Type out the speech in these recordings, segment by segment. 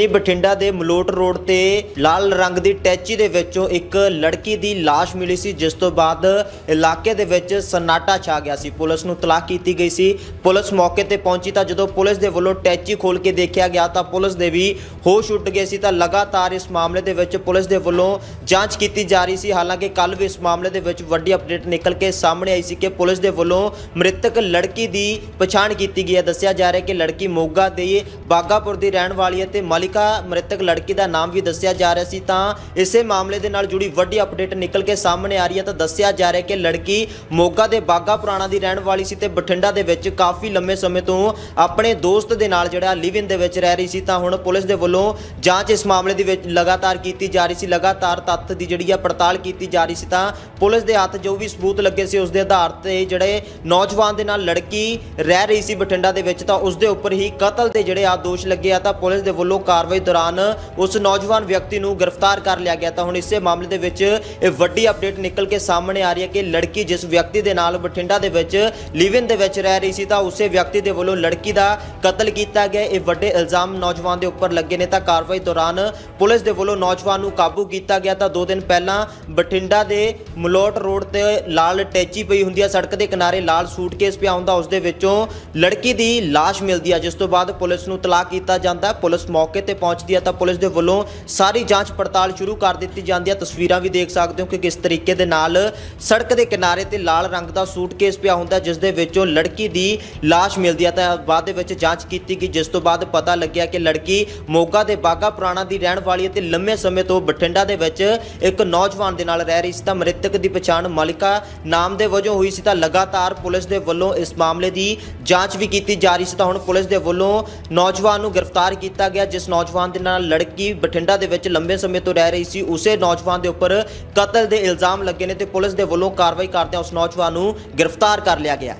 ਇਹ ਬਠਿੰਡਾ ਦੇ ਮਲੋਟ ਰੋਡ ਤੇ ਲਾਲ ਰੰਗ ਦੀ ਟੈਚੀ ਦੇ ਵਿੱਚੋਂ ਇੱਕ ਲੜਕੀ ਦੀ ਲਾਸ਼ ਮਿਲੀ ਸੀ, ਜਿਸ ਤੋਂ ਬਾਅਦ ਇਲਾਕੇ ਦੇ ਵਿੱਚ ਸਨਾਟਾ ਛਾ ਗਿਆ ਸੀ। ਪੁਲਿਸ ਨੂੰ ਤਲਾਕ ਕੀਤੀ ਗਈ ਸੀ। ਪੁਲਿਸ ਮੌਕੇ ਤੇ ਪਹੁੰਚੀ ਤਾਂ ਜਦੋਂ ਪੁਲਿਸ ਦੇ ਵੱਲੋਂ ਟੈਚੀ ਖੋਲ ਕੇ ਦੇਖਿਆ ਗਿਆ ਤਾਂ ਪੁਲਿਸ ਦੇ ਵੀ ਹੋਸ਼ ਉੱਡ ਗਏ ਸੀ ਤਾਂ ਲਗਾਤਾਰ ਇਸ ਮਾਮਲੇ ਦੇ ਵਿੱਚ ਪੁਲਿਸ ਦੇ ਵੱਲੋਂ ਜਾਂਚ ਕੀਤੀ ਜਾ ਰਹੀ ਸੀ। ਹਾਲਾਂਕਿ ਕੱਲ ਵੀ ਇਸ ਮਾਮਲੇ ਦੇ ਵਿੱਚ ਵੱਡੀ ਅਪਡੇਟ ਨਿਕਲ ਕੇ ਸਾਹਮਣੇ ਆਈ ਸੀ ਕਿ ਪੁਲਿਸ ਦੇ ਵੱਲੋਂ ਮ੍ਰਿਤਕ ਲੜਕੀ ਦੀ ਪਛਾਣ ਕੀਤੀ ਗਈ ਹੈ। ਦੱਸਿਆ ਜਾ ਰਿਹਾ ਹੈ ਕਿ ਲੜਕੀ ਮੋਗਾ ਦੇ ਬਾਗਾਪੁਰ ਦੀ ਰਹਿਣ ਵਾਲੀ ਹੈ ਤੇ ਮਾਲਿਕਾ ਮ੍ਰਿਤਕ ਲੜਕੀ ਦਾ ਨਾਮ ਵੀ ਦੱਸਿਆ ਜਾ ਰਿਹਾ ਸੀ ਤਾਂ ਇਸੇ ਮਾਮਲੇ ਦੇ ਨਾਲ ਜੁੜੀ ਵੱਡੀ ਅਪਡੇਟ ਨਿਕਲ ਕੇ ਸਾਹਮਣੇ ਆ ਰਹੀ ਹੈ ਤਾਂ ਦੱਸਿਆ ਜਾ ਰਿਹਾ ਕਿ ਲੜਕੀ ਮੋਗਾ ਦੇ ਬਾਗਾ ਪੁਰਾਣਾ ਦੀ ਰਹਿਣ ਵਾਲੀ ਸੀ ਤੇ ਬਠਿੰਡਾ ਦੇ ਵਿੱਚ ਕਾਫੀ ਲੰਮੇ ਸਮੇਂ ਤੋਂ ਆਪਣੇ ਦੋਸਤ ਦੇ ਨਾਲ ਜਿਹੜਾ ਲਿਵ ਇਨ ਦੇ ਵਿੱਚ ਰਹਿ ਰਹੀ ਸੀ ਤਾਂ ਹੁਣ ਪੁਲਿਸ ਦੇ ਵੱਲੋਂ ਜਾਂਚ ਇਸ ਮਾਮਲੇ ਦੇ ਵਿੱਚ ਲਗਾਤਾਰ ਕੀਤੀ ਜਾ ਰਹੀ ਸੀ, ਲਗਾਤਾਰ ਤੱਥ ਦੀ ਜਿਹੜੀ ਆ ਪੜਤਾਲ ਕੀਤੀ ਜਾ ਰਹੀ ਸੀ ਤਾਂ ਪੁਲਿਸ ਦੇ ਹੱਥ ਜੋ ਵੀ ਸਬੂਤ ਲੱਗੇ ਸੀ ਉਸ ਦੇ ਆਧਾਰ ਤੇ ਜਿਹੜੇ ਨੌਜਵਾਨ ਦੇ ਨਾਲ ਲੜਕੀ ਰਹਿ ਰਹੀ ਸੀ ਬਠਿੰਡਾ ਦੇ ਵਿੱਚ ਤਾਂ ਉਸ ਦੇ ਉੱਪਰ ਹੀ ਕਤਲ ਦੇ ਜਿਹੜੇ ਆ ਦੋਸ਼ ਲੱਗੇ ਆ ਤਾਂ ਪੁਲਿਸ ਦੇ ਵੱਲੋਂ ਕਾਰਵਾਈ ਦੌਰਾਨ ਉਸ ਨੌਜਵਾਨ ਵਿਅਕਤੀ ਨੂੰ ਗ੍ਰਿਫਤਾਰ ਕਰ ਲਿਆ ਗਿਆ ਤਾਂ ਹੁਣ ਇਸੇ ਮਾਮਲੇ ਦੇ ਵਿੱਚ ਇਹ ਵੱਡੀ ਅਪਡੇਟ ਨਿਕਲ ਕੇ ਸਾਹਮਣੇ ਆ ਰਹੀ ਹੈ ਕਿ ਲੜਕੀ ਜਿਸ ਵਿਅਕਤੀ ਦੇ ਨਾਲ ਬਠਿੰਡਾ ਦੇ ਵਿੱਚ ਲਿਵ ਦੇ ਵਿੱਚ ਰਹਿ ਰਹੀ ਸੀ ਤਾਂ ਉਸੇ ਵਿਅਕਤੀ ਦੇ ਵੱਲੋਂ ਲੜਕੀ ਦਾ ਕਤਲ ਕੀਤਾ ਗਿਆ। ਇਹ ਵੱਡੇ ਇਲਜ਼ਾਮ ਨੌਜਵਾਨ ਦੇ ਉੱਪਰ ਲੱਗੇ ਨੇ ਤਾਂ ਕਾਰਵਾਈ ਦੌਰਾਨ ਪੁਲਿਸ ਦੇ ਵੱਲੋਂ ਨੌਜਵਾਨ ਨੂੰ ਕਾਬੂ ਕੀਤਾ ਗਿਆ ਤਾਂ 2 ਦਿਨ ਪਹਿਲਾਂ ਬਠਿੰਡਾ ਦੇ ਮਲੋਟ ਰੋਡ ਤੇ ਲਾਲ ਟੈਚੀ ਪਈ ਹੁੰਦੀ ਹੈ। ਸੜਕ ਦੇ ਕਿਨਾਰੇ ਲਾਲ ਸੂਟਕੇਸ ਪਿਆ ਹੁੰਦਾ, ਉਸ ਦੇ ਵਿੱਚੋਂ ਲੜਕੀ ਦੀ ਲਾਸ਼ ਮਿਲਦੀ ਹੈ, ਜਿਸ ਤੋਂ ਬਾਅਦ ਪੁਲਿਸ ਨੂੰ ਤਲਾਕ ਕੀਤਾ ਜਾਂਦਾ। ਪੁਲਿਸ ਮੌਕੇ ਤੇ ਪਹੁੰਚਦੀ ਹੈ ਤਾਂ ਪੁਲਿਸ ਦੇ ਵੱਲੋਂ ਸਾਰੀ ਜਾਂਚ ਪੜਤਾਲ ਸ਼ੁਰੂ ਕਰ ਦਿੱਤੀ ਜਾਂਦੀ ਹੈ। ਤਸਵੀਰਾਂ ਵੀ ਦੇਖ ਸਕਦੇ ਹੋ ਕਿ ਕਿਸ ਤਰੀਕੇ ਦੇ ਨਾਲ ਸੜਕ ਦੇ ਕਿਨਾਰੇ ਤੇ ਲਾਲ ਰੰਗ ਦਾ ਸੂਟਕੇਸ ਪਿਆ ਹੁੰਦਾ ਜਿਸ ਦੇ ਵਿੱਚੋਂ ਲੜਕੀ ਦੀ ਲਾਸ਼ ਮਿਲਦੀ ਹੈ। ਤਾਂ ਬਾਅਦ ਦੇ ਵਿੱਚ ਜਾਂਚ ਕੀਤੀ ਗਈ, ਜਿਸ ਤੋਂ ਬਾਅਦ ਪਤਾ ਲੱਗਿਆ ਕਿ ਲੜਕੀ ਮੋਗਾ ਦੇ ਬਾਗਾ ਪੁਰਾਣਾ ਦੀ ਰਹਿਣ ਵਾਲੀ ਹੈ ਤੇ ਲੰਮੇ ਸਮੇਂ ਤੋਂ ਬਠਿੰਡਾ ਦੇ ਵਿੱਚ ਇੱਕ ਨੌਜਵਾਨ ਦੇ ਨਾਲ ਰਹਿ ਰਹੀ ਸੀ। ਤਾਂ ਮ੍ਰਿਤਕ ਦੀ ਪਛਾਣ ਮਲਿਕਾ ਨਾਮ ਦੇ ਵਜੋਂ ਹੋਈ ਸੀ। ਤਾਂ ਲਗਾਤਾਰ ਪੁਲਿਸ ਦੇ ਵੱਲੋਂ ਇਸ ਮਾਮਲੇ ਦੀ ਜਾਂਚ ਵੀ ਕੀਤੀ ਜਾ ਰਹੀ ਸੀ। ਤਾਂ ਹੁਣ ਪੁਲਿਸ ਦੇ ਵੱਲੋਂ ਨੌਜਵਾਨ ਨੂੰ ਗ੍ਰਿਫਤਾਰ ਕੀਤਾ ਗਿਆ, ਜਿਸ ਨੌਜਵਾਨ ਦੇ ਨਾਲ ਲੜਕੀ ਬਠਿੰਡਾ ਦੇ ਵਿੱਚ ਲੰਬੇ ਸਮੇਂ ਤੋਂ ਰਹਿ ਰਹੀ ਸੀ। ਉਸੇ ਨੌਜਵਾਨ ਦੇ ਉੱਪਰ ਕਤਲ ਦੇ ਇਲਜ਼ਾਮ ਲੱਗੇ ਨੇ ਤੇ ਪੁਲਿਸ ਦੇ ਵੱਲੋਂ ਕਾਰਵਾਈ ਕਰਦਿਆਂ ਉਸ ਨੌਜਵਾਨ ਨੂੰ ਗ੍ਰਿਫਤਾਰ ਕਰ ਲਿਆ ਗਿਆ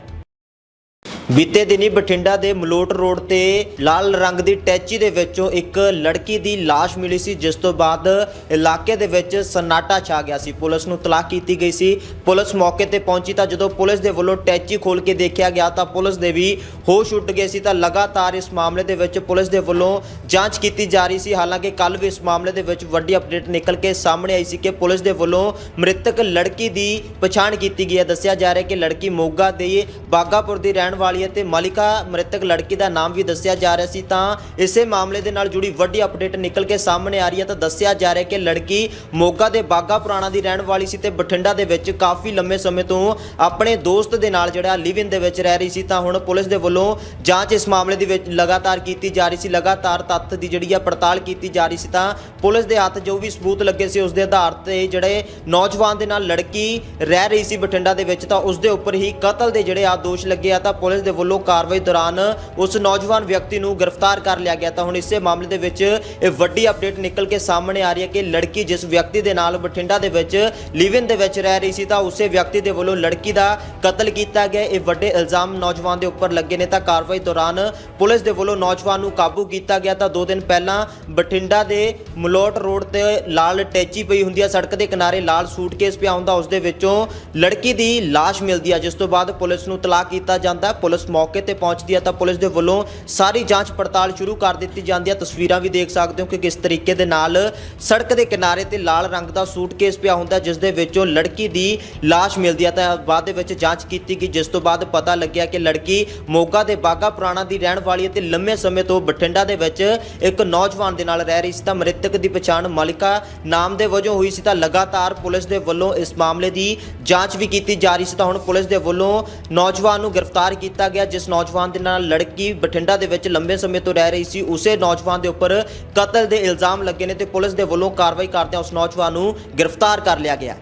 ਬੀਤੇ ਦਿਨੀ ਬਠਿੰਡਾ ਦੇ ਮਲੋਟ ਰੋਡ ਤੇ ਲਾਲ ਰੰਗ ਦੀ ਟੈਚੀ ਦੇ ਵਿੱਚੋਂ ਇੱਕ ਲੜਕੀ ਦੀ ਲਾਸ਼ ਮਿਲੀ ਸੀ, ਜਿਸ ਤੋਂ ਬਾਅਦ ਇਲਾਕੇ ਦੇ ਵਿੱਚ ਸਨਾਟਾ ਛਾ ਗਿਆ ਸੀ। ਪੁਲਿਸ ਨੂੰ ਤਲਾਕ ਕੀਤੀ ਗਈ ਸੀ। ਪੁਲਿਸ ਮੌਕੇ ਤੇ ਪਹੁੰਚੀ ਤਾਂ ਜਦੋਂ ਪੁਲਿਸ ਦੇ ਵੱਲੋਂ ਟੈਚੀ ਖੋਲ ਕੇ ਦੇਖਿਆ ਗਿਆ ਤਾਂ ਪੁਲਿਸ ਦੇ ਵੀ ਹੋਸ਼ ਉੱਡ ਗਏ ਸੀ। ਤਾਂ ਲਗਾਤਾਰ ਇਸ ਮਾਮਲੇ ਦੇ ਵਿੱਚ ਪੁਲਿਸ ਦੇ ਵੱਲੋਂ ਜਾਂਚ ਕੀਤੀ ਜਾ ਰਹੀ ਸੀ। ਹਾਲਾਂਕਿ ਕੱਲ ਵੀ ਇਸ ਮਾਮਲੇ ਦੇ ਵਿੱਚ ਵੱਡੀ ਅਪਡੇਟ ਨਿਕਲ ਕੇ ਸਾਹਮਣੇ ਆਈ ਸੀ ਕਿ ਪੁਲਿਸ ਦੇ ਵੱਲੋਂ ਮ੍ਰਿਤਕ ਲੜਕੀ ਦੀ ਪਛਾਣ ਕੀਤੀ ਗਈ ਹੈ। ਦੱਸਿਆ ਜਾ ਰਿਹਾ ਹੈ ਕਿ ਲੜਕੀ ਮੋਗਾ ਦੇ ਬਾਗਾਪੁਰ ਦੀ ਰਹਿਣ ਵਾਲੀ ਹੈ ਤੇ ਮਾਲਿਕਾ ਮ੍ਰਿਤਕ ਲੜਕੀ ਦਾ ਨਾਮ ਵੀ ਦੱਸਿਆ ਜਾ ਰਿਹਾ ਸੀ ਤਾਂ ਇਸੇ ਮਾਮਲੇ ਦੇ ਨਾਲ ਜੁੜੀ ਵੱਡੀ ਅਪਡੇਟ ਨਿਕਲ ਕੇ ਸਾਹਮਣੇ ਆ ਰਹੀ ਹੈ ਤਾਂ ਦੱਸਿਆ ਜਾ ਰਿਹਾ ਕਿ ਲੜਕੀ ਮੋਗਾ ਦੇ ਬਾਗਾ ਪੁਰਾਣਾ ਦੀ ਰਹਿਣ ਵਾਲੀ ਸੀ ਤੇ ਬਠਿੰਡਾ ਦੇ ਵਿੱਚ ਕਾਫੀ ਲੰਮੇ ਸਮੇਂ ਤੋਂ ਆਪਣੇ ਦੋਸਤ ਦੇ ਨਾਲ ਜਿਹੜਾ ਲਿਵ ਇਨ ਦੇ ਵਿੱਚ ਰਹਿ ਰਹੀ ਸੀ ਤਾਂ ਹੁਣ ਪੁਲਿਸ ਦੇ ਵੱਲੋਂ ਜਾਂਚ ਇਸ ਮਾਮਲੇ ਦੀ ਵਿੱਚ ਲਗਾਤਾਰ ਕੀਤੀ ਜਾ ਰਹੀ ਸੀ, ਲਗਾਤਾਰ ਤੱਥ ਦੀ ਜਿਹੜੀ ਆ ਪੜਤਾਲ ਕੀਤੀ ਜਾ ਰਹੀ ਸੀ ਤਾਂ ਪੁਲਿਸ ਦੇ ਹੱਥ ਜੋ ਵੀ ਸਬੂਤ ਲੱਗੇ ਸੀ ਉਸ ਦੇ ਆਧਾਰ ਤੇ ਜਿਹੜੇ ਨੌਜਵਾਨ ਦੇ ਨਾਲ ਲੜਕੀ ਰਹਿ ਰਹੀ ਸੀ ਬਠਿੰਡਾ ਦੇ ਵਿੱਚ ਤਾਂ ਉਸ ਦੇ ਉੱਪਰ ਹੀ ਕਤਲ ਦੇ ਜਿਹੜੇ ਆ ਦੋਸ਼ ਲੱਗੇ ਆ ਤਾਂ ਪੁਲਿਸ ਦੇ ਵੱਲੋਂ ਕਾਰਵਾਈ ਦੌਰਾਨ ਉਸ ਨੌਜਵਾਨ ਵਿਅਕਤੀ ਨੂੰ ਗ੍ਰਿਫਤਾਰ ਕਰ ਲਿਆ ਗਿਆ ਤਾਂ ਹੁਣ ਇਸੇ ਮਾਮਲੇ ਦੇ ਵਿੱਚ ਇਹ ਵੱਡੀ ਅਪਡੇਟ ਨਿਕਲ ਕੇ ਸਾਹਮਣੇ ਆ ਰਹੀ ਹੈ ਕਿ ਲੜਕੀ ਜਿਸ ਵਿਅਕਤੀ ਦੇ ਨਾਲ ਬਠਿੰਡਾ ਦੇ ਵਿੱਚ ਲਿਵਿਨ ਦੇ ਵਿੱਚ ਰਹਿ ਰਹੀ ਸੀ ਤਾਂ ਉਸੇ ਵਿਅਕਤੀ ਦੇ ਵੱਲੋਂ ਲੜਕੀ ਦਾ ਕਤਲ ਕੀਤਾ ਗਿਆ। ਇਹ ਵੱਡੇ ਇਲਜ਼ਾਮ ਨੌਜਵਾਨ ਦੇ ਉੱਪਰ ਲੱਗੇ ਨੇ ਤਾਂ ਕਾਰਵਾਈ ਦੌਰਾਨ ਪੁਲਿਸ ਦੇ ਵੱਲੋਂ ਨੌਜਵਾਨ ਨੂੰ ਕਾਬੂ ਕੀਤਾ ਗਿਆ ਤਾਂ 2 ਦਿਨ ਪਹਿਲਾਂ ਬਠਿੰਡਾ ਦੇ ਮਲੋਟ ਰੋਡ ਤੇ ਲਾਲ ਟੈਚੀ ਪਈ ਹੁੰਦੀ ਹੈ ਸੜਕ ਦੇ ਕਿਨਾਰੇ ਲਾਲ ਸੂਟਕੇਸ ਪਿਆ ਹੁੰਦਾ, ਉਸ ਦੇ ਵਿੱਚੋਂ ਲੜਕੀ ਦੀ ਲਾਸ਼ ਮਿਲਦੀ ਹੈ ਜਿਸ ਤੋਂ ਬਾਅਦ ਪੁਲਿਸ ਨੂੰ ਤਲਾਕ ਕੀਤਾ ਜਾਂਦਾ। ਪੁਲਿਸ ਪੁਲਿਸ ਮੌਕੇ ਤੇ ਪਹੁੰਚਦੀ ਹੈ ਤਾਂ ਪੁਲਿਸ ਦੇ ਵੱਲੋਂ ਸਾਰੀ ਜਾਂਚ ਪੜਤਾਲ ਸ਼ੁਰੂ ਕਰ ਦਿੱਤੀ ਜਾਂਦੀ ਹੈ। ਤਸਵੀਰਾਂ ਵੀ ਦੇਖ ਸਕਦੇ ਹੋ ਕਿ ਕਿਸ ਤਰੀਕੇ ਦੇ ਨਾਲ ਸੜਕ ਦੇ ਕਿਨਾਰੇ ਤੇ ਲਾਲ ਰੰਗ ਦਾ ਸੂਟਕੇਸ ਪਿਆ ਹੁੰਦਾ ਜਿਸ ਦੇ ਵਿੱਚੋਂ ਲੜਕੀ ਦੀ ਲਾਸ਼ ਮਿਲਦੀ ਹੈ। ਤਾਂ ਬਾਅਦ ਦੇ ਵਿੱਚ ਜਾਂਚ ਕੀਤੀ ਗਈ, ਜਿਸ ਤੋਂ ਬਾਅਦ ਪਤਾ ਲੱਗਿਆ ਕਿ ਲੜਕੀ ਮੋਗਾ ਦੇ ਬਾਗਾ ਪੁਰਾਣਾ ਦੀ ਰਹਿਣ ਵਾਲੀ ਹੈ ਤੇ ਲੰਮੇ ਸਮੇਂ ਤੋਂ ਬਠਿੰਡਾ ਦੇ ਵਿੱਚ ਇੱਕ ਨੌਜਵਾਨ ਦੇ ਨਾਲ ਰਹਿ ਰਹੀ ਸੀ। ਤਾਂ ਮ੍ਰਿਤਕ ਦੀ ਪਛਾਣ ਮਲਿਕਾ ਨਾਮ ਦੇ ਵਜੋਂ ਹੋਈ ਸੀ। ਤਾਂ ਲਗਾਤਾਰ ਪੁਲਿਸ ਦੇ ਵੱਲੋਂ ਇਸ ਮਾਮਲੇ ਦੀ ਜਾਂਚ ਵੀ ਕੀਤੀ ਜਾ ਰਹੀ ਸੀ। ਤਾਂ ਹੁਣ ਪੁਲਿਸ ਦੇ ਵੱਲੋਂ ਨੌਜਵਾਨ ਨੂੰ ਗ੍ਰਿਫਤਾਰ ਕੀਤਾ ਦਿੱਤਾ ਗਿਆ, ਜਿਸ ਨੌਜਵਾਨ ਦੇ ਨਾਲ ਲੜਕੀ ਬਠਿੰਡਾ ਦੇ ਵਿੱਚ ਲੰਬੇ ਸਮੇਂ ਤੋਂ ਰਹਿ ਰਹੀ ਸੀ, ਉਸੇ ਨੌਜਵਾਨ ਦੇ ਉੱਪਰ ਕਤਲ ਦੇ ਇਲਜ਼ਾਮ ਲੱਗੇ ਨੇ ਤੇ ਪੁਲਿਸ ਦੇ ਵੱਲੋਂ ਕਾਰਵਾਈ ਕਰਦਿਆਂ ਉਸ ਨੌਜਵਾਨ ਨੂੰ ਗ੍ਰਿਫਤਾਰ ਕਰ ਲਿਆ ਗਿਆ।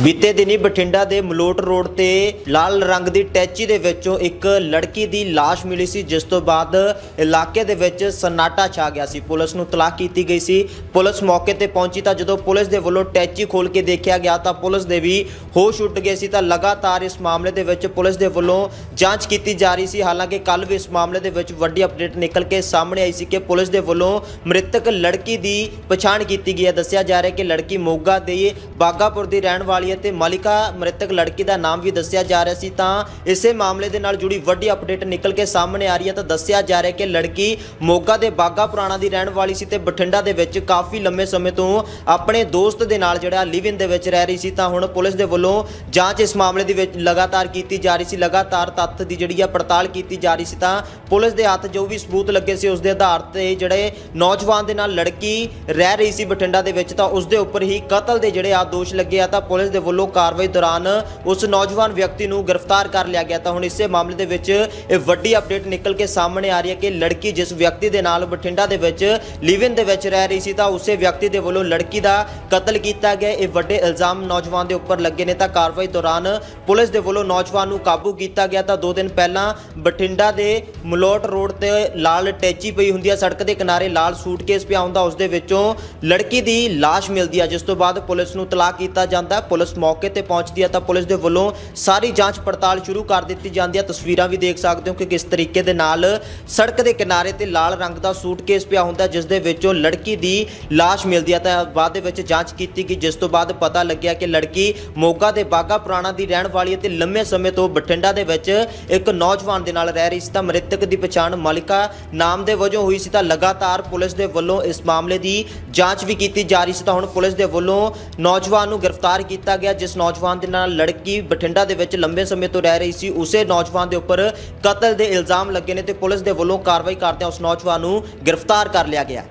ਬੀਤੇ ਦਿਨੀ ਬਠਿੰਡਾ ਦੇ ਮਲੋਟ ਰੋਡ ਤੇ ਲਾਲ ਰੰਗ ਦੀ ਟੈਚੀ ਦੇ ਵਿੱਚੋਂ ਇੱਕ ਲੜਕੀ ਦੀ ਲਾਸ਼ ਮਿਲੀ ਸੀ, ਜਿਸ ਤੋਂ ਬਾਅਦ ਇਲਾਕੇ ਦੇ ਵਿੱਚ ਸਨਾਟਾ ਛਾ ਗਿਆ ਸੀ। ਪੁਲਿਸ ਨੂੰ ਤਲਾਕ ਕੀਤੀ ਗਈ ਸੀ। ਪੁਲਿਸ ਮੌਕੇ ਤੇ ਪਹੁੰਚੀ ਤਾਂ ਜਦੋਂ ਪੁਲਿਸ ਦੇ ਵੱਲੋਂ ਟੈਚੀ ਖੋਲ ਕੇ ਦੇਖਿਆ ਗਿਆ ਤਾਂ ਪੁਲਿਸ ਦੇ ਵੀ ਹੋਸ਼ ਉੱਡ ਗਏ ਸੀ। ਤਾਂ ਲਗਾਤਾਰ ਇਸ ਮਾਮਲੇ ਦੇ ਵਿੱਚ ਪੁਲਿਸ ਦੇ ਵੱਲੋਂ ਜਾਂਚ ਕੀਤੀ ਜਾ ਰਹੀ ਸੀ। ਹਾਲਾਂਕਿ ਕੱਲ ਵੀ ਇਸ ਮਾਮਲੇ ਦੇ ਵਿੱਚ ਵੱਡੀ ਅਪਡੇਟ ਨਿਕਲ ਕੇ ਸਾਹਮਣੇ ਆਈ ਸੀ ਕਿ ਪੁਲਿਸ ਦੇ ਵੱਲੋਂ ਮ੍ਰਿਤਕ ਲੜਕੀ ਦੀ ਪਛਾਣ ਕੀਤੀ ਗਈ ਹੈ। ਦੱਸਿਆ ਜਾ ਰਿਹਾ ਹੈ ਕਿ ਲੜਕੀ ਮੋਗਾ ਦੇ ਬਾਗਾਪੁਰ ਦੀ ਰਹਿਣ ਵਾਲੀ ਵਾਲੀ ਹੈ ਤੇ ਮਲਿਕਾ ਮ੍ਰਿਤਕ ਲੜਕੀ ਦਾ ਨਾਮ ਵੀ ਦੱਸਿਆ ਜਾ ਰਿਹਾ ਸੀ ਤਾਂ ਇਸੇ ਮਾਮਲੇ ਦੇ ਨਾਲ ਜੁੜੀ ਵੱਡੀ ਅਪਡੇਟ ਨਿਕਲ ਕੇ ਸਾਹਮਣੇ ਆ ਰਹੀ ਹੈ ਤਾਂ ਦੱਸਿਆ ਜਾ ਰਿਹਾ ਕਿ ਲੜਕੀ ਮੋਗਾ ਦੇ ਬਾਗਾ ਪੁਰਾਣਾ ਦੀ ਰਹਿਣ ਵਾਲੀ ਸੀ ਤੇ ਬਠਿੰਡਾ ਦੇ ਵਿੱਚ ਕਾਫੀ ਲੰਮੇ ਸਮੇਂ ਤੋਂ ਆਪਣੇ ਦੋਸਤ ਦੇ ਨਾਲ ਜਿਹੜਾ ਲਿਵ ਇਨ ਦੇ ਵਿੱਚ ਰਹਿ ਰਹੀ ਸੀ ਤਾਂ ਹੁਣ ਪੁਲਿਸ ਦੇ ਵੱਲੋਂ ਜਾਂਚ ਇਸ ਮਾਮਲੇ ਦੀ ਵਿੱਚ ਲਗਾਤਾਰ ਕੀਤੀ ਜਾ ਰਹੀ ਸੀ, ਲਗਾਤਾਰ ਤੱਥ ਦੀ ਜਿਹੜੀ ਆ ਪੜਤਾਲ ਕੀਤੀ ਜਾ ਰਹੀ ਸੀ ਤਾਂ ਪੁਲਿਸ ਦੇ ਹੱਥ ਜੋ ਵੀ ਸਬੂਤ ਲੱਗੇ ਸੀ ਉਸ ਦੇ ਆਧਾਰ ਤੇ ਜਿਹੜੇ ਨੌਜਵਾਨ ਦੇ ਨਾਲ ਲੜਕੀ ਰਹਿ ਰਹੀ ਸੀ ਬਠਿੰਡਾ ਦੇ ਵਿੱਚ ਤਾਂ ਉਸ ਦੇ ਉੱਪਰ ਹੀ ਕਤਲ ਦੇ ਜਿਹੜੇ ਆ ਦੋਸ਼ ਲੱਗੇ ਆ ਤਾਂ ਪੁਲਿਸ ਦੇ ਵੱਲੋਂ ਕਾਰਵਾਈ ਦੌਰਾਨ ਉਸ ਨੌਜਵਾਨ ਵਿਅਕਤੀ ਨੂੰ ਗ੍ਰਿਫਤਾਰ ਕਰ ਲਿਆ ਗਿਆ ਤਾਂ ਹੁਣ ਇਸੇ ਮਾਮਲੇ ਦੇ ਵਿੱਚ ਇਹ ਵੱਡੀ ਅਪਡੇਟ ਨਿਕਲ ਕੇ ਸਾਹਮਣੇ ਆ ਰਹੀ ਹੈ ਕਿ ਲੜਕੀ ਜਿਸ ਵਿਅਕਤੀ ਦੇ ਨਾਲ ਬਠਿੰਡਾ ਦੇ ਵਿੱਚ ਲਿਵਿਨ ਦੇ ਵਿੱਚ ਰਹਿ ਰਹੀ ਸੀ ਤਾਂ ਉਸੇ ਵਿਅਕਤੀ ਦੇ ਵੱਲੋਂ ਲੜਕੀ ਦਾ ਕਤਲ ਕੀਤਾ ਗਿਆ। ਇਹ ਵੱਡੇ ਇਲਜ਼ਾਮ ਨੌਜਵਾਨ ਦੇ ਉੱਪਰ ਲੱਗੇ ਨੇ ਤਾਂ ਕਾਰਵਾਈ ਦੌਰਾਨ ਪੁਲਿਸ ਦੇ ਵੱਲੋਂ ਨੌਜਵਾਨ ਨੂੰ ਕਾਬੂ ਕੀਤਾ ਗਿਆ ਤਾਂ 2 ਦਿਨ ਪਹਿਲਾਂ ਬਠਿੰਡਾ ਦੇ ਮਲੋਟ ਰੋਡ ਤੇ ਲਾਲ ਟੈਚੀ ਪਈ ਹੁੰਦੀ ਹੈ ਸੜਕ ਦੇ ਕਿਨਾਰੇ ਲਾਲ ਸੂਟਕੇਸ ਪਿਆ ਹੁੰਦਾ, ਉਸ ਦੇ ਵਿੱਚੋਂ ਲੜਕੀ ਦੀ ਲਾਸ਼ ਮਿਲਦੀ ਹੈ ਜਿਸ ਤੋਂ ਬਾਅਦ ਪੁਲਿਸ ਨੂੰ ਤਲਾਕ ਕੀਤਾ ਜਾਂਦਾ। ਪੁਲਿਸ ਪੁਲਿਸ ਮੌਕੇ ਤੇ ਪਹੁੰਚਦੀ ਹੈ ਤਾਂ ਪੁਲਿਸ ਦੇ ਵੱਲੋਂ ਸਾਰੀ ਜਾਂਚ ਪੜਤਾਲ ਸ਼ੁਰੂ ਕਰ ਦਿੱਤੀ ਜਾਂਦੀ ਹੈ। ਤਸਵੀਰਾਂ ਵੀ ਦੇਖ ਸਕਦੇ ਹੋ ਕਿ ਕਿਸ ਤਰੀਕੇ ਦੇ ਨਾਲ ਸੜਕ ਦੇ ਕਿਨਾਰੇ ਤੇ ਲਾਲ ਰੰਗ ਦਾ ਸੂਟਕੇਸ ਪਿਆ ਹੁੰਦਾ ਹੈ, ਜਿਸ ਦੇ ਵਿੱਚੋਂ ਲੜਕੀ ਦੀ ਲਾਸ਼ ਮਿਲਦੀ ਹੈ। ਤਾਂ ਬਾਅਦ ਦੇ ਵਿੱਚ ਜਾਂਚ ਕੀਤੀ ਗਈ ਜਿਸ ਤੋਂ ਬਾਅਦ ਪਤਾ ਲੱਗਿਆ ਕਿ ਲੜਕੀ ਮੋਗਾ ਦੇ ਬਾਗਾ ਪੁਰਾਣਾ ਦੀ ਰਹਿਣ ਵਾਲੀ ਹੈ ਤੇ ਲੰਮੇ ਸਮੇਂ ਤੋਂ ਬਠਿੰਡਾ ਦੇ ਵਿੱਚ ਇੱਕ ਨੌਜਵਾਨ ਦੇ ਨਾਲ ਰਹਿ ਰਹੀ ਸੀ। ਤਾਂ ਮ੍ਰਿਤਕ ਦੀ ਪਛਾਣ ਮਲਿਕਾ ਨਾਮ ਦੇ ਵਜੋਂ ਹੋਈ ਸੀ। ਤਾਂ ਲਗਾਤਾਰ ਪੁਲਿਸ ਦੇ ਵੱਲੋਂ ਇਸ ਮਾਮਲੇ ਦੀ ਜਾਂਚ ਵੀ ਕੀਤੀ ਜਾ ਰਹੀ ਸੀ। ਤਾਂ ਹੁਣ ਪੁਲਿਸ ਦੇ ਵੱਲੋਂ ਨੌਜਵਾਨ ਨੂੰ ਗ੍ਰਿਫਤਾਰ ਕੀਤਾ ਗਿਆ ਜਿਸ ਨੌਜਵਾਨ ਦੇ ਨਾਲ ਲੜਕੀ ਬਠਿੰਡਾ ਦੇ ਵਿੱਚ ਲੰਬੇ ਸਮੇਂ ਤੋਂ ਰਹਿ ਰਹੀ ਸੀ, ਉਸੇ ਨੌਜਵਾਨ ਦੇ ਉੱਪਰ ਕਤਲ ਦੇ ਇਲਜ਼ਾਮ ਲੱਗੇ ਨੇ ਤੇ ਪੁਲਿਸ ਦੇ ਵੱਲੋਂ ਕਾਰਵਾਈ ਕਰਦਿਆਂ ਉਸ ਨੌਜਵਾਨ ਨੂੰ ਗ੍ਰਿਫਤਾਰ ਕਰ ਲਿਆ ਗਿਆ।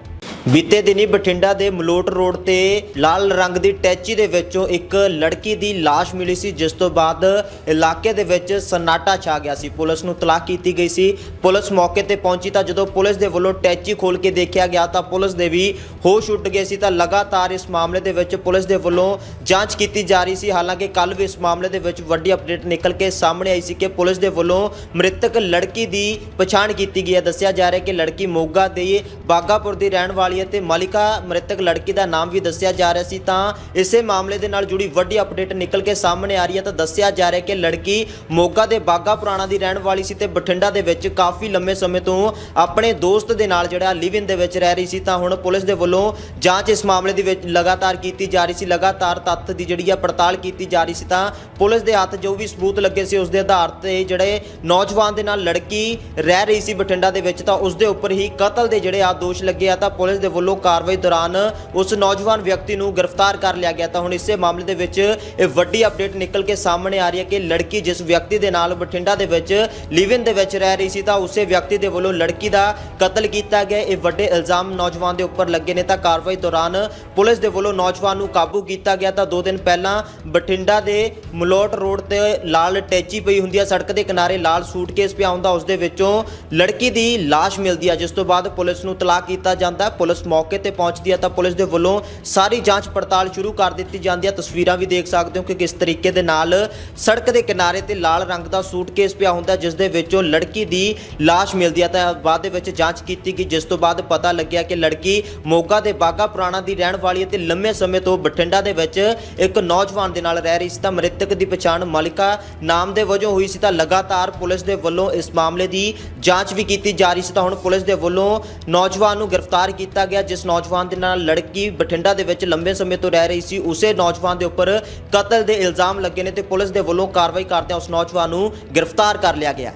ਬੀਤੇ ਦਿਨੀ ਬਠਿੰਡਾ ਦੇ ਮਲੋਟ ਰੋਡ ਤੇ ਲਾਲ ਰੰਗ ਦੀ ਟੈਚੀ ਦੇ ਵਿੱਚੋਂ ਇੱਕ ਲੜਕੀ ਦੀ ਲਾਸ਼ ਮਿਲੀ ਸੀ, ਜਿਸ ਤੋਂ ਬਾਅਦ ਇਲਾਕੇ ਦੇ ਵਿੱਚ ਸਨਾਟਾ ਛਾ ਗਿਆ ਸੀ। ਪੁਲਿਸ ਨੂੰ ਤਲਾਕ ਕੀਤੀ ਗਈ ਸੀ। ਪੁਲਿਸ ਮੌਕੇ ਤੇ ਪਹੁੰਚੀ ਤਾਂ ਜਦੋਂ ਪੁਲਿਸ ਦੇ ਵੱਲੋਂ ਟੈਚੀ ਖੋਲ ਕੇ ਦੇਖਿਆ ਗਿਆ ਤਾਂ ਪੁਲਿਸ ਦੇ ਵੀ ਹੋਸ਼ ਉੱਡ ਗਏ ਸੀ। ਤਾਂ ਲਗਾਤਾਰ ਇਸ ਮਾਮਲੇ ਦੇ ਵਿੱਚ ਪੁਲਿਸ ਦੇ ਵੱਲੋਂ ਜਾਂਚ ਕੀਤੀ ਜਾ ਰਹੀ ਸੀ। ਹਾਲਾਂਕਿ ਕੱਲ ਵੀ ਇਸ ਮਾਮਲੇ ਦੇ ਵਿੱਚ ਵੱਡੀ ਅਪਡੇਟ ਨਿਕਲ ਕੇ ਸਾਹਮਣੇ ਆਈ ਸੀ ਕਿ ਪੁਲਿਸ ਦੇ ਵੱਲੋਂ ਮ੍ਰਿਤਕ ਲੜਕੀ ਦੀ ਪਛਾਣ ਕੀਤੀ ਗਈ ਹੈ। ਦੱਸਿਆ ਜਾ ਰਿਹਾ ਕਿ ਲੜਕੀ ਮੋਗਾ ਦੇ ਬਾਗਾਪੁਰ ਦੀ ਰਹਿਣ ਵਾਲੀ ਹੈ ਤੇ ਮਾਲਿਕਾ ਮ੍ਰਿਤਕ ਲੜਕੀ ਦਾ ਨਾਮ ਵੀ ਦੱਸਿਆ ਜਾ ਰਿਹਾ ਸੀ। ਤਾਂ ਇਸੇ ਮਾਮਲੇ ਦੇ ਨਾਲ ਜੁੜੀ ਵੱਡੀ ਅਪਡੇਟ ਨਿਕਲ ਕੇ ਸਾਹਮਣੇ ਆ ਰਹੀ ਹੈ। ਤਾਂ ਦੱਸਿਆ ਜਾ ਰਿਹਾ ਕਿ ਲੜਕੀ ਮੋਗਾ ਦੇ ਬਾਗਾ ਪੁਰਾਣਾ ਦੀ ਰਹਿਣ ਵਾਲੀ ਸੀ ਤੇ ਬਠਿੰਡਾ ਦੇ ਵਿੱਚ ਕਾਫੀ ਲੰਮੇ ਸਮੇਂ ਤੋਂ ਆਪਣੇ ਦੋਸਤ ਦੇ ਨਾਲ ਜਿਹੜਾ ਲਿਵ ਇਨ ਦੇ ਵਿੱਚ ਰਹਿ ਰਹੀ ਸੀ। ਤਾਂ ਹੁਣ ਪੁਲਿਸ ਦੇ ਵੱਲੋਂ ਜਾਂਚ ਇਸ ਮਾਮਲੇ ਦੇ ਵਿੱਚ ਲਗਾਤਾਰ ਕੀਤੀ ਜਾ ਰਹੀ ਸੀ। ਲਗਾਤਾਰ ਤੱਥ ਦੀ ਜਿਹੜੀ ਆ ਪੜਤਾਲ ਕੀਤੀ ਜਾ ਰਹੀ ਸੀ ਤਾਂ ਪੁਲਿਸ ਦੇ ਹੱਥ ਜੋ ਵੀ ਸਬੂਤ ਲੱਗੇ ਸੀ ਉਸ ਦੇ ਆਧਾਰ ਤੇ ਜਿਹੜੇ ਨੌਜਵਾਨ ਦੇ ਨਾਲ ਲੜਕੀ ਰਹਿ ਰਹੀ ਸੀ ਬਠਿੰਡਾ ਦੇ ਵਿੱਚ ਤਾਂ ਉਸ ਦੇ ਉੱਪਰ ਹੀ ਕਤਲ ਦੇ ਜਿਹੜੇ ਆ ਦੋਸ਼ ਲੱਗੇ ਆ ਤਾਂ ਪੁਲਿਸ ਦੇ ਵੱਲੋਂ ਕਾਰਵਾਈ ਦੌਰਾਨ ਉਸ ਨੌਜਵਾਨ ਵਿਅਕਤੀ ਨੂੰ ਗ੍ਰਿਫਤਾਰ ਕਰ ਲਿਆ ਗਿਆ ਤਾਂ ਹੁਣ ਇਸੇ ਮਾਮਲੇ ਦੇ ਵਿੱਚ ਇਹ ਵੱਡੀ ਅਪਡੇਟ ਨਿਕਲ ਕੇ ਸਾਹਮਣੇ ਆ ਰਹੀ ਹੈ ਕਿ ਲੜਕੀ ਜਿਸ ਵਿਅਕਤੀ ਦੇ ਨਾਲ ਬਠਿੰਡਾ ਦੇ ਵਿੱਚ ਲਿਵਿਨ ਦੇ ਵਿੱਚ ਰਹਿ ਰਹੀ ਸੀ ਤਾਂ ਉਸੇ ਵਿਅਕਤੀ ਦੇ ਵੱਲੋਂ ਲੜਕੀ ਦਾ ਕਤਲ ਕੀਤਾ ਗਿਆ। ਇਹ ਵੱਡੇ ਇਲਜ਼ਾਮ ਨੌਜਵਾਨ ਦੇ ਉੱਪਰ ਲੱਗੇ ਨੇ ਤਾਂ ਕਾਰਵਾਈ ਦੌਰਾਨ ਪੁਲਿਸ ਦੇ ਵੱਲੋਂ ਨੌਜਵਾਨ ਨੂੰ ਕਾਬੂ ਕੀਤਾ ਗਿਆ ਤਾਂ 2 ਦਿਨ ਪਹਿਲਾਂ ਬਠਿੰਡਾ ਦੇ ਮਲੋਟ ਰੋਡ ਤੇ ਲਾਲ ਟੈਚੀ ਪਈ ਹੁੰਦੀ ਹੈ ਸੜਕ ਦੇ ਕਿਨਾਰੇ ਲਾਲ ਸੂਟਕੇਸ ਪਿਆ ਹੁੰਦਾ। ਉਸ ਦੇ ਵਿੱਚੋਂ ਲੜਕੀ ਦੀ ਲਾਸ਼ ਮਿਲਦੀ ਹੈ ਜਿਸ ਤੋਂ ਬਾਅਦ ਪੁਲਿਸ ਨੂੰ ਤਲਾਕ ਕੀਤਾ ਜਾਂਦਾ। ਪੁਲਿਸ ਮੌਕੇ ਤੇ ਪਹੁੰਚਦੀ ਹੈ ਤਾਂ ਪੁਲਿਸ ਦੇ ਵੱਲੋਂ ਸਾਰੀ ਜਾਂਚ ਪੜਤਾਲ ਸ਼ੁਰੂ ਕਰ ਦਿੱਤੀ ਜਾਂਦੀ ਹੈ ਤਸਵੀਰਾਂ ਵੀ ਦੇਖ ਸਕਦੇ ਹੋ ਕਿ ਕਿਸ ਤਰੀਕੇ ਦੇ ਨਾਲ ਸੜਕ ਦੇ ਕਿਨਾਰੇ ਤੇ ਲਾਲ ਰੰਗ ਦਾ ਸੂਟਕੇਸ ਪਿਆ ਹੁੰਦਾ, ਜਿਸ ਦੇ ਵਿੱਚੋਂ ਲੜਕੀ ਦੀ ਲਾਸ਼ ਮਿਲਦੀ ਹੈ ਤਾਂ ਬਾਅਦ ਦੇ ਵਿੱਚ ਜਾਂਚ ਕੀਤੀ ਗਈ, ਜਿਸ ਤੋਂ ਬਾਅਦ ਪਤਾ ਲੱਗਿਆ ਕਿ ਲੜਕੀ ਮੋਗਾ ਦੇ ਬਾਗਾ ਪੁਰਾਣਾ ਦੀ ਰਹਿਣ ਵਾਲੀ ਹੈ ਤੇ ਲੰਮੇ ਸਮੇਂ ਤੋਂ ਬਠਿੰਡਾ ਦੇ ਵਿੱਚ ਇੱਕ ਨੌਜਵਾਨ ਦੇ ਨਾਲ ਰਹਿ ਰਹੀ ਸੀ ਤਾਂ ਮ੍ਰਿਤਕ ਦੀ ਪਛਾਣ ਮਲਿਕਾ ਨਾਮ ਦੇ ਵਜੋਂ ਹੋਈ ਸੀ ਤਾਂ ਲਗਾਤਾਰ ਪੁਲਿਸ ਦੇ ਵੱਲੋਂ ਇਸ ਮਾਮਲੇ ਦੀ ਜਾਂਚ ਵੀ ਕੀਤੀ ਜਾ ਰਹੀ ਸੀ ਤਾਂ ਹੁਣ ਪੁਲਿਸ ਦੇ ਵੱਲੋਂ ਨੌਜਵਾਨ ਨੂੰ ਗ੍ਰਿਫਤਾਰ ਕੀਤਾ ਗਿਆ, ਜਿਸ ਨੌਜਵਾਨ ਦੇ ਨਾਲ ਲੜਕੀ ਬਠਿੰਡਾ ਦੇ ਵਿੱਚ ਲੰਬੇ ਸਮੇਂ ਤੋਂ ਰਹਿ ਰਹੀ ਸੀ, ਉਸੇ ਨੌਜਵਾਨ ਦੇ ਉੱਪਰ ਕਤਲ ਦੇ ਇਲਜ਼ਾਮ ਲੱਗੇ ਨੇ ਤੇ ਪੁਲਿਸ ਦੇ ਵੱਲੋਂ ਕਾਰਵਾਈ ਕਰਦਿਆਂ ਉਸ ਨੌਜਵਾਨ ਨੂੰ ਗ੍ਰਿਫਤਾਰ ਕਰ ਲਿਆ ਗਿਆ।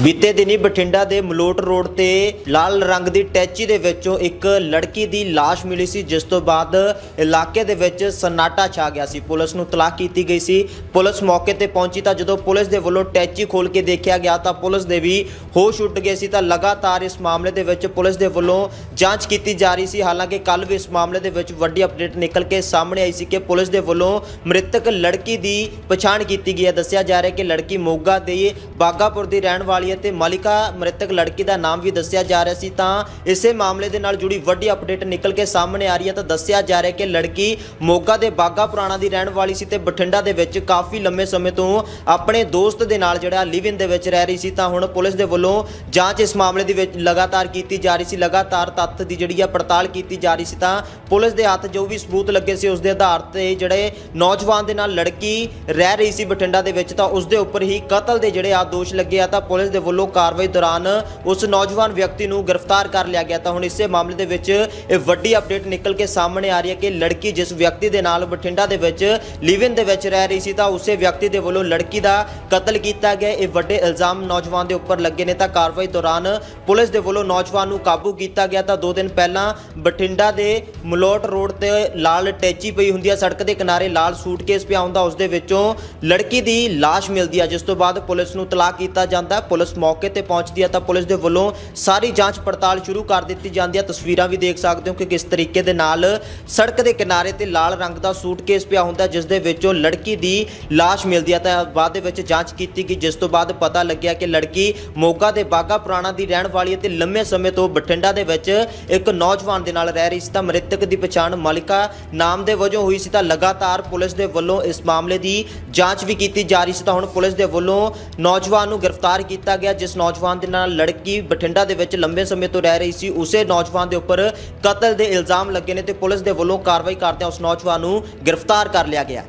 ਬੀਤੇ ਦਿਨੀ ਬਠਿੰਡਾ ਦੇ ਮਲੋਟ ਰੋਡ ਤੇ ਲਾਲ ਰੰਗ ਦੀ ਟੈਚੀ ਦੇ ਵਿੱਚੋਂ ਇੱਕ ਲੜਕੀ ਦੀ ਲਾਸ਼ ਮਿਲੀ ਸੀ, ਜਿਸ ਤੋਂ ਬਾਅਦ ਇਲਾਕੇ ਦੇ ਵਿੱਚ ਸਨਾਟਾ ਛਾ ਗਿਆ ਸੀ। ਪੁਲਿਸ ਨੂੰ ਤਲਾਕ ਕੀਤੀ ਗਈ ਸੀ। ਪੁਲਿਸ ਮੌਕੇ ਤੇ ਪਹੁੰਚੀ ਤਾਂ ਜਦੋਂ ਪੁਲਿਸ ਦੇ ਵੱਲੋਂ ਟੈਚੀ ਖੋਲ ਕੇ ਦੇਖਿਆ ਗਿਆ ਤਾਂ ਪੁਲਿਸ ਦੇ ਵੀ ਹੋਸ਼ ਉੱਡ ਗਏ ਸੀ। ਤਾਂ ਲਗਾਤਾਰ ਇਸ ਮਾਮਲੇ ਦੇ ਵਿੱਚ ਪੁਲਿਸ ਦੇ ਵੱਲੋਂ ਜਾਂਚ ਕੀਤੀ ਜਾ ਰਹੀ ਸੀ। ਹਾਲਾਂਕਿ ਕੱਲ ਵੀ ਇਸ ਮਾਮਲੇ ਦੇ ਵਿੱਚ ਵੱਡੀ ਅਪਡੇਟ ਨਿਕਲ ਕੇ ਸਾਹਮਣੇ ਆਈ ਸੀ ਕਿ ਪੁਲਿਸ ਦੇ ਵੱਲੋਂ ਮ੍ਰਿਤਕ ਲੜਕੀ ਦੀ ਪਛਾਣ ਕੀਤੀ ਗਈ ਹੈ। ਦੱਸਿਆ ਜਾ ਰਿਹਾ ਹੈ ਕਿ ਲੜਕੀ ਮੋਗਾ ਦੇ ਬਾਗਾਪੁਰ ਦੀ ਰਹਿਣ ਵਾਲੀ ਹੈ ਤੇ ਮਲਿਕਾ ਮ੍ਰਿਤਕ ਲੜਕੀ ਦਾ ਨਾਮ ਵੀ ਦੱਸਿਆ ਜਾ ਰਿਹਾ ਸੀ ਤਾਂ ਇਸੇ ਮਾਮਲੇ ਦੇ ਨਾਲ ਜੁੜੀ ਵੱਡੀ ਅਪਡੇਟ ਨਿਕਲ ਕੇ ਸਾਹਮਣੇ ਆ ਰਹੀ ਹੈ ਤਾਂ ਦੱਸਿਆ ਜਾ ਰਿਹਾ ਕਿ ਲੜਕੀ ਮੋਗਾ ਦੇ ਬਾਗਾ ਪੁਰਾਣਾ ਦੀ ਰਹਿਣ ਵਾਲੀ ਸੀ ਤੇ ਬਠਿੰਡਾ ਦੇ ਵਿੱਚ ਕਾਫੀ ਲੰਮੇ ਸਮੇਂ ਤੋਂ ਆਪਣੇ ਦੋਸਤ ਦੇ ਨਾਲ ਜਿਹੜਾ ਲਿਵ ਇਨ ਦੇ ਵਿੱਚ ਰਹਿ ਰਹੀ ਸੀ ਤਾਂ ਹੁਣ ਪੁਲਿਸ ਦੇ ਵੱਲੋਂ ਜਾਂਚ ਇਸ ਮਾਮਲੇ ਦੀ ਵਿੱਚ ਲਗਾਤਾਰ ਕੀਤੀ ਜਾ ਰਹੀ ਸੀ, ਲਗਾਤਾਰ ਤੱਥ ਦੀ ਜਿਹੜੀ ਆ ਪੜਤਾਲ ਕੀਤੀ ਜਾ ਰਹੀ ਸੀ ਤਾਂ ਪੁਲਿਸ ਦੇ ਹੱਥ ਜੋ ਵੀ ਸਬੂਤ ਲੱਗੇ ਸੀ ਉਸ ਦੇ ਆਧਾਰ ਤੇ ਜਿਹੜੇ ਨੌਜਵਾਨ ਦੇ ਨਾਲ ਲੜਕੀ ਰਹਿ ਰਹੀ ਸੀ ਬਠਿੰਡਾ ਦੇ ਵਿੱਚ ਤਾਂ ਉਸ ਦੇ ਉੱਪਰ ਹੀ ਕਤਲ ਦੇ ਜਿਹੜੇ ਆ ਦੋਸ਼ ਲੱਗੇ ਆ ਤਾਂ ਪੁਲਿਸ ਦੇ ਵੱਲੋਂ ਕਾਰਵਾਈ ਦੌਰਾਨ ਉਸ ਨੌਜਵਾਨ ਵਿਅਕਤੀ ਨੂੰ ਗ੍ਰਿਫਤਾਰ ਕਰ ਲਿਆ ਗਿਆ ਤਾਂ ਹੁਣ ਇਸੇ ਮਾਮਲੇ ਦੇ ਵਿੱਚ ਇਹ ਵੱਡੀ ਅਪਡੇਟ ਨਿਕਲ ਕੇ ਸਾਹਮਣੇ ਆ ਰਹੀ ਹੈ ਕਿ ਲੜਕੀ ਜਿਸ ਵਿਅਕਤੀ ਦੇ ਨਾਲ ਬਠਿੰਡਾ ਦੇ ਵਿੱਚ ਲਿਵਿਨ ਦੇ ਵਿੱਚ ਰਹਿ ਰਹੀ ਸੀ ਤਾਂ ਉਸੇ ਵਿਅਕਤੀ ਦੇ ਵੱਲੋਂ ਲੜਕੀ ਦਾ ਕਤਲ ਕੀਤਾ ਗਿਆ। ਇਹ ਵੱਡੇ ਇਲਜ਼ਾਮ ਨੌਜਵਾਨ ਦੇ ਉੱਪਰ ਲੱਗੇ ਨੇ ਤਾਂ ਕਾਰਵਾਈ ਦੌਰਾਨ ਪੁਲਿਸ ਦੇ ਵੱਲੋਂ ਨੌਜਵਾਨ ਨੂੰ ਕਾਬੂ ਕੀਤਾ ਗਿਆ ਤਾਂ 2 ਦਿਨ ਪਹਿਲਾਂ ਬਠਿੰਡਾ ਦੇ ਮਲੋਟ ਰੋਡ ਤੇ ਲਾਲ ਟੈਚੀ ਪਈ ਹੁੰਦੀ ਹੈ। ਸੜਕ ਦੇ ਕਿਨਾਰੇ ਲਾਲ ਸੂਟਕੇਸ ਪਿਆ ਹੁੰਦਾ, ਉਸ ਦੇ ਵਿੱਚੋਂ ਲੜਕੀ ਦੀ ਲਾਸ਼ ਮਿਲਦੀ ਹੈ, ਜਿਸ ਤੋਂ ਬਾਅਦ ਪੁਲਿਸ ਨੂੰ ਤਲਾਕ ਕੀਤਾ ਜਾਂਦਾ। ਪੁਲਿਸ ਪੁਲਿਸ ਮੌਕੇ ਤੇ ਪਹੁੰਚਦੀ ਹੈ ਤਾਂ ਪੁਲਿਸ ਦੇ ਵੱਲੋਂ ਸਾਰੀ ਜਾਂਚ ਪੜਤਾਲ ਸ਼ੁਰੂ ਕਰ ਦਿੱਤੀ ਜਾਂਦੀ ਹੈ। ਤਸਵੀਰਾਂ ਵੀ ਦੇਖ ਸਕਦੇ ਹੋ ਕਿ ਕਿਸ ਤਰੀਕੇ ਦੇ ਨਾਲ ਸੜਕ ਦੇ ਕਿਨਾਰੇ ਤੇ ਲਾਲ ਰੰਗ ਦਾ ਸੂਟਕੇਸ ਪਿਆ ਹੁੰਦਾ ਜਿਸ ਦੇ ਵਿੱਚੋਂ ਲੜਕੀ ਦੀ ਲਾਸ਼ ਮਿਲਦੀ ਹੈ। ਤਾਂ ਬਾਅਦ ਦੇ ਵਿੱਚ ਜਾਂਚ ਕੀਤੀ ਗਈ, ਜਿਸ ਤੋਂ ਬਾਅਦ ਪਤਾ ਲੱਗਿਆ ਕਿ ਲੜਕੀ ਮੋਗਾ ਦੇ ਬਾਗਾ ਪੁਰਾਣਾ ਦੀ ਰਹਿਣ ਵਾਲੀ ਹੈ ਤੇ ਲੰਮੇ ਸਮੇਂ ਤੋਂ ਬਠਿੰਡਾ ਦੇ ਵਿੱਚ ਇੱਕ ਨੌਜਵਾਨ ਦੇ ਨਾਲ ਰਹਿ ਰਹੀ ਸੀ। ਤਾਂ ਮ੍ਰਿਤਕ ਦੀ ਪਛਾਣ ਮਲਿਕਾ ਨਾਮ ਦੇ ਵਜੋਂ ਹੋਈ ਸੀ। ਤਾਂ ਲਗਾਤਾਰ ਪੁਲਿਸ ਦੇ ਵੱਲੋਂ ਇਸ ਮਾਮਲੇ ਦੀ ਜਾਂਚ ਵੀ ਕੀਤੀ ਜਾ ਰਹੀ ਸੀ। ਤਾਂ ਹੁਣ ਪੁਲਿਸ ਦੇ ਵੱਲੋਂ ਨੌਜਵਾਨ ਨੂੰ ਗ੍ਰਿਫਤਾਰ ਕੀਤਾ ਗਿਆ, ਜਿਸ ਨੌਜਵਾਨ ਦੇ ਨਾਲ ਲੜਕੀ ਬਠਿੰਡਾ ਦੇ ਵਿੱਚ ਲੰਬੇ ਸਮੇਂ ਤੋਂ ਰਹਿ ਰਹੀ ਸੀ, ਉਸੇ ਨੌਜਵਾਨ ਦੇ ਉੱਪਰ ਕਤਲ ਦੇ ਇਲਜ਼ਾਮ ਲੱਗੇ ਨੇ ਤੇ ਪੁਲਿਸ ਦੇ ਵੱਲੋਂ ਕਾਰਵਾਈ ਕਰਦਿਆਂ ਉਸ ਨੌਜਵਾਨ ਨੂੰ ਗ੍ਰਿਫਤਾਰ ਕਰ ਲਿਆ ਗਿਆ